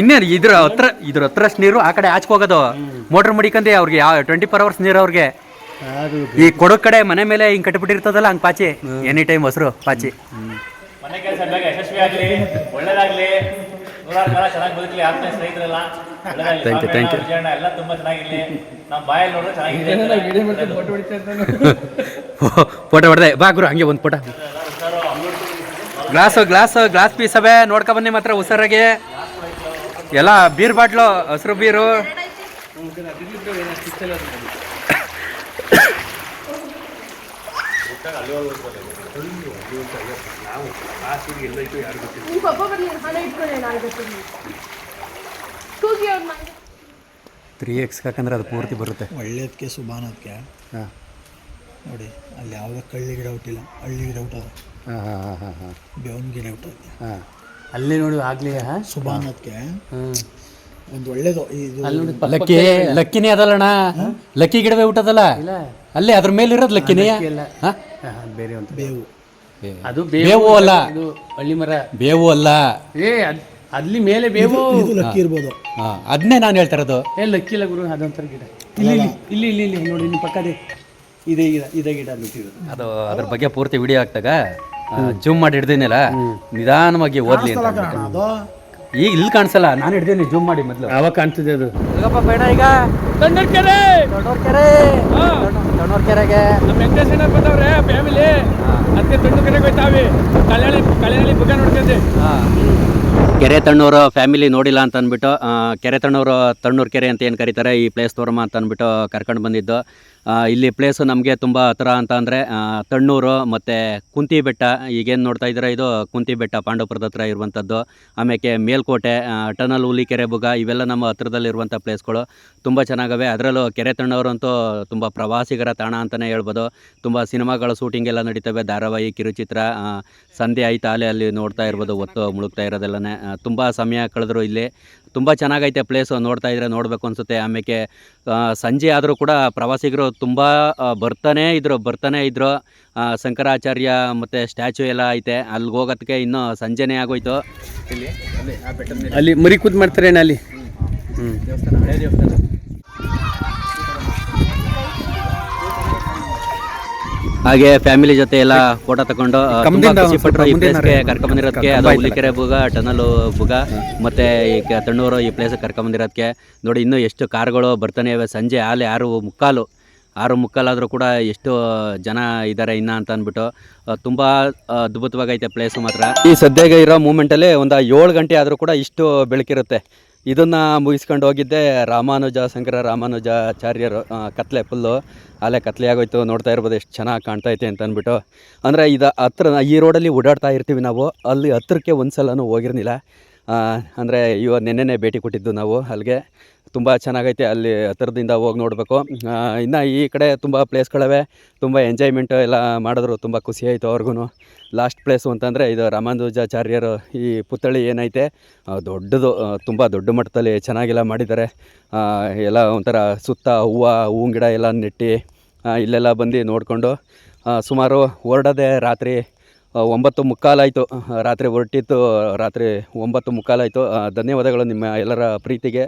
ಇನ್ನೇನು ಇದ್ರ ಹತ್ರ ಇದ್ರ ಹತ್ರಷ್ಟು ನೀರು ಆ ಕಡೆ ಆಚೆ ಹೋಗೋದು. ಮೋಟ್ರ್ ಮಡಿಕಂದ್ರೆ ಅವ್ರಿಗೆ ಯಾವ ಟ್ವೆಂಟಿ ಫೋರ್ ಅವರ್ಸ್ ನೀರು ಅವ್ರಿಗೆ. ಈ ಕೊಡೋ ಕಡೆ ಮನೆ ಮೇಲೆ ಹಿಂಗ್ ಕಟ್ಟಿಬಿಟ್ಟಿರ್ತದಲ್ಲ ಹಂಗ್ ಪಾಚಿ. ಎನಿ ಟೈಮ್ ಹೊಸರು ಪಾಚಿ. ಮನೆ ಕೆಲಸ ಬೇಗ ಯಶಸ್ವಿ ಫೋಟೋ ಹೊಡೆದೆ. ಬಾ ಗುರು ಹಂಗೆ ಒಂದು photo. Glass glass glass piece ಅವೆ ನೋಡ್ಕೊ ಬನ್ನಿ ಮಾತ್ರ ಹುಷಾರಾಗಿ ಎಲ್ಲ ಬೀರ್ ಬಾಟ್ಲು ಹಸಿರು ಬೀರು. ತ್ರೀ ಎಕ್ಸ್ ಹಾಕಂದ್ರೆ ಅದು ಪೂರ್ತಿ ಬರುತ್ತೆ. ಒಳ್ಳೇದಕ್ಕೆ ಸುಬಾನದಕ್ಕೆ ಹಾಂ. ನೋಡಿ ಅಲ್ಲಿ ಯಾವುದೇ ಕಳ್ಳಿ ಗಿಡ ಹುಟ್ಟಿಲ್ಲ ಹಳ್ಳಿ ಗಿಡ ಹುಟ್ಟದ ಹಾಂ ಹಾಂ ಹಾಂ ಹಾಂ ಹಾಂ. ಬೇವಿನ ಗಿಡ ಹುಟ್ಟ ಹಾಂ. ಅಲ್ಲಿ ನೋಡಿ ಆಗ್ಲಿ ಹಾ? ಸುಬಾನದಕ್ಕೆ ಒಂದು ಒಳ್ಳೇದು. ಇದು ಅಲ್ಲಿ ನೋಡಿ ಲಕ್ಕಿ ಲಕ್ಕಿನೇ ಅದಲ್ಲಣ್ಣ. ಲಕ್ಕಿ ಗಿಡವೇ ಊಟದಲ್ಲ ಅಲ್ಲೇ ಅದ್ರ ಮೇಲೆ ಇರೋದು ಲಕ್ಕಿನೇ. ಹಾಂ? ಬೇರೆ ಅಂತ ಬೇವು. ಅದು ಬೇವು ಅಲ್ಲ. ಇದು ಹಳ್ಳಿ ಮರ. ಬೇವು ಅಲ್ಲ. ಏ ಅದ್- ಅಲ್ಲಿ ಮೇಲೆ ಬೇವು. ಇದು ಲಕ್ಕಿ ಇರ್ಬೋದು. ಹಾಂ ಅದನ್ನೇ ನಾನು ಹೇಳ್ತಾ ಇರೋದು. ಏ ಲಕ್ಕಿಲ್ಲ ಗುರು ಅದೊಂಥರ ಗಿಡ. ಇಲ್ಲಿ ಇಲ್ಲಿ. ಇಲ್ಲಿ ಇಲ್ಲಿ ಇಲ್ಲಿ ನೋಡಿ ನಿಮ್ಮ ಪಕ್ಕದೇ ಇದೇ ಗಿಡ ಇದೇ ಗಿಡ ಬಿಟ್ಟಿರೋದು ಅದು ಅದ್ರ ಬಗ್ಗೆ ಪೂರ್ತಿ ವಿಡಿಯೋ ಹಾಕ್ದಾಗ ಜೂಮ್ ಮಾಡಿ ಹಿಡ್ದಿನಲ್ಲ ನಿಧಾನವಾಗಿ ಓದ್ಲಿ ಅಂತ ಅಂದ್ಬಿಟ್ಟು. ಅದು? ಈಗ ಇಲ್ಲಿ ಕಾಣಿಸಲ್ಲ ನಾನು ಹಿಡ್ದೀನಿ ಜೂಮ್ ಮಾಡಿ ಮೊದಲು. ಅವಾಗ ಕಾಣ್ತಿದೆ ಅದು. ಬೇಡ ಈಗ. ಕೆರೆ ದೊಡ್ಡೋರ್ ಕೆರೆ ದೊಡ್ಡೋರ್ ಕೆರೆಗೆ ವೆಂಕಟೇಶಣ್ಣ ಬಂದವ್ರೆ ಫ್ಯಾಮಿಲಿ. ಅದಕ್ಕೆ ತಣ್ಣು ಕೆರೆಗೆ ಹೋಯ್ತಾವೆ. ಕಲ್ಯಾಣಿ ಕಲ್ಯಾಣಿ ಬುಗ ನೋಡ್ತಿದ್ದೆ. ಕೆರೆ ತಣ್ಣೂರು ಫ್ಯಾಮಿಲಿ ನೋಡಿಲ್ಲ ಅಂತ ಅಂದ್ಬಿಟ್ಟು ಆ, ಕೆರೆ ತಣ್ಣೂರು ತಣ್ಣೂರು ಕೆರೆ ಅಂತ ಏನು ಕರೀತಾರೆ ಈ ಪ್ಲೇಸ್ ತೋರಮ್ಮ ಅಂತ ಅಂದ್ಬಿಟ್ಟು ಕರ್ಕೊಂಡು ಬಂದಿದ್ದು. ಇಲ್ಲಿ ಪ್ಲೇಸು ನಮಗೆ ತುಂಬ ಹತ್ರ ಅಂತ ಅಂದರೆ ತಣ್ಣೂರು ಮತ್ತು ಕುಂತಿ ಬೆಟ್ಟ ಈಗೇನು ನೋಡ್ತಾ ಇದ್ದೀರಾ, ಇದು ಕುಂತಿ ಬೆಟ್ಟ ಪಾಂಡವಪುರದ ಹತ್ರ ಇರುವಂಥದ್ದು ಆಮೇಲೆ ಮೇಲ್ಕೋಟೆ ಟನಲ್, ಹುಲಿ, ಕೆರೆ, ಬುಗ, ಇವೆಲ್ಲ ನಮ್ಮ ಹತ್ರದಲ್ಲಿರುವಂಥ ಪ್ಲೇಸ್ಗಳು ತುಂಬ ಚೆನ್ನಾಗವೆ. ಅದರಲ್ಲೂ ಕೆರೆ ತಣ್ಣವರಂತೂ ತುಂಬ ಪ್ರವಾಸಿಗರ ತಾಣ ಅಂತಲೇ ಹೇಳ್ಬೋದು. ತುಂಬ ಸಿನಿಮಾಗಳ ಶೂಟಿಂಗ್ ಎಲ್ಲ ನಡೀತವೆ. ಧಾರಾವಾಹಿ, ಕಿರುಚಿತ್ರ ಸಂಧೆ ಆಯ್ತು ಅಲ್ಲೇ ಅಲ್ಲಿ ನೋಡ್ತಾ ಇರ್ಬೋದು, ಒತ್ತು ಮುಳುಗ್ತಾ ಇರೋದೆಲ್ಲನೇ. ತುಂಬ ಸಮಯ ಕಳೆದ್ರು ಇಲ್ಲಿ. ತುಂಬ ಚೆನ್ನಾಗೈತೆ ಪ್ಲೇಸು ನೋಡ್ತಾ ಇದ್ರೆ ನೋಡಬೇಕು ಅನಿಸುತ್ತೆ. ಆಮೇಲೆ ಸಂಜೆ ಆದರೂ ಕೂಡ ಪ್ರವಾಸಿಗರು ತುಂಬ ಬರ್ತಾನೆ ಇದ್ರು ಬರ್ತಾನೆ ಇದ್ರು. ಶಂಕರಾಚಾರ್ಯ ಮತ್ತು ಸ್ಟ್ಯಾಚು ಎಲ್ಲ ಐತೆ. ಅಲ್ಲಿಗೆ ಹೋಗೋದಕ್ಕೆ ಇನ್ನೂ ಸಂಜೆನೇ ಆಗೋಯ್ತು. ಅಲ್ಲಿ ಮರಿ ಕೂತ್ ಮಾಡ್ತಾರೆ ಅಲ್ಲಿ? ಹಾಗೆ ಫ್ಯಾಮಿಲಿ ಜೊತೆ ಎಲ್ಲ ಫೋಟೋ ತುಂಬಾ ಖುಷಿ ಪಟ್ರು ಈ ಪ್ಲೇಸ್ಗೆ ಕರ್ಕೊಂಬಂದಿರೋದಕ್ಕೆ ಅದು ಹುಲಿಕೆರೆ ಬುಗ ಟನಲ್ ಬುಗ ಮತ್ತೆ ಈ ತಣ್ಣೂರು ಈ ಪ್ಲೇಸ್ ಕರ್ಕೊಂಬಂದಿರೋದಕ್ಕೆ ನೋಡಿ ಇನ್ನೂ ಎಷ್ಟು ಕಾರ್ಗಳು ಬರ್ತಾನೆ ಇವೆ. ಸಂಜೆ ಆಲೆ ಆರು ಮುಕ್ಕಾಲು. ಆರು ಮುಕ್ಕಾಲಾದರೂ ಕೂಡ ಎಷ್ಟು ಜನ ಇದ್ದಾರೆ ಇನ್ನ ಅಂತ ಅಂದ್ಬಿಟ್ಟು ತುಂಬಾ ಅದ್ಭುತವಾಗೈತೆ ಪ್ಲೇಸ್ ಮಾತ್ರ. ಈ ಸದ್ಯಗೆ ಇರೋ ಮೂಮೆಂಟಲ್ಲಿ ಒಂದು ಏಳು ಗಂಟೆ ಆದರೂ ಕೂಡ ಇಷ್ಟು ಬೆಳಕಿರುತ್ತೆ. ಇದನ್ನು ಮುಗಿಸ್ಕೊಂಡು ಹೋಗಿದ್ದೆ ರಾಮಾನುಜ, ಶಂಕರ ರಾಮಾನುಜಾಚಾರ್ಯರು. ಕತ್ಲೆ ಫುಲ್ಲು ಅಲ್ಲೇ ಕತ್ಲೆ ಆಗೋಯ್ತು ನೋಡ್ತಾ ಇರ್ಬೋದು ಎಷ್ಟು ಚೆನ್ನಾಗಿ ಕಾಣ್ತಾ ಐತೆ ಅಂತ ಅಂದ್ಬಿಟ್ಟು. ಅಂದರೆ ಇದು ಹತ್ರ ಈ ರೋಡಲ್ಲಿ ಓಡಾಡ್ತಾ ಇರ್ತೀವಿ ನಾವು. ಅಲ್ಲಿ ಹತ್ರಕ್ಕೆ ಒಂದು ಸಲನೂ ಹೋಗಿರಲಿಲ್ಲ ಅಂದರೆ ಇವಾಗ ನೆನ್ನೆನೇ ಭೇಟಿ ಕೊಟ್ಟಿದ್ದು ನಾವು ಅಲ್ಲಿಗೆ ತುಂಬ ಚೆನ್ನಾಗೈತೆ ಅಲ್ಲಿ ಹತ್ತಿರದಿಂದ ಹೋಗಿ ನೋಡಬೇಕು. ಇನ್ನು ಈ ಕಡೆ ತುಂಬ ಪ್ಲೇಸ್ಗಳವೆ, ತುಂಬ ಎಂಜಾಯ್ಮೆಂಟು ಎಲ್ಲ ಮಾಡಿದ್ರು, ತುಂಬ ಖುಷಿ ಆಯಿತು ಅವ್ರಿಗೂ ಲಾಸ್ಟ್ ಪ್ಲೇಸು ಅಂತಂದರೆ ಇದು ರಾಮಾನುಜಾಚಾರ್ಯರು ಈ ಪುತ್ಥಳಿ ಏನೈತೆ ದೊಡ್ಡದು ತುಂಬ ದೊಡ್ಡ ಮಟ್ಟದಲ್ಲಿ ಚೆನ್ನಾಗೆಲ್ಲ ಮಾಡಿದ್ದಾರೆ. ಎಲ್ಲ ಒಂಥರ ಸುತ್ತ ಹೂವು, ಹೂವಿನ ಗಿಡ ಎಲ್ಲ ನೆಟ್ಟಿ ಇಲ್ಲೆಲ್ಲ ಬಂದು ನೋಡಿಕೊಂಡು ಸುಮಾರು ಹೊರಡದೆ ರಾತ್ರಿ ಒಂಬತ್ತು ಮುಕ್ಕಾಲಾಯಿತು ರಾತ್ರಿ ಹೊರಟಿತ್ತು, ರಾತ್ರಿ ಒಂಬತ್ತು ಮುಕ್ಕಾಲಾಯಿತು ಧನ್ಯವಾದಗಳು ನಿಮ್ಮ ಎಲ್ಲರ ಪ್ರೀತಿಗೆ.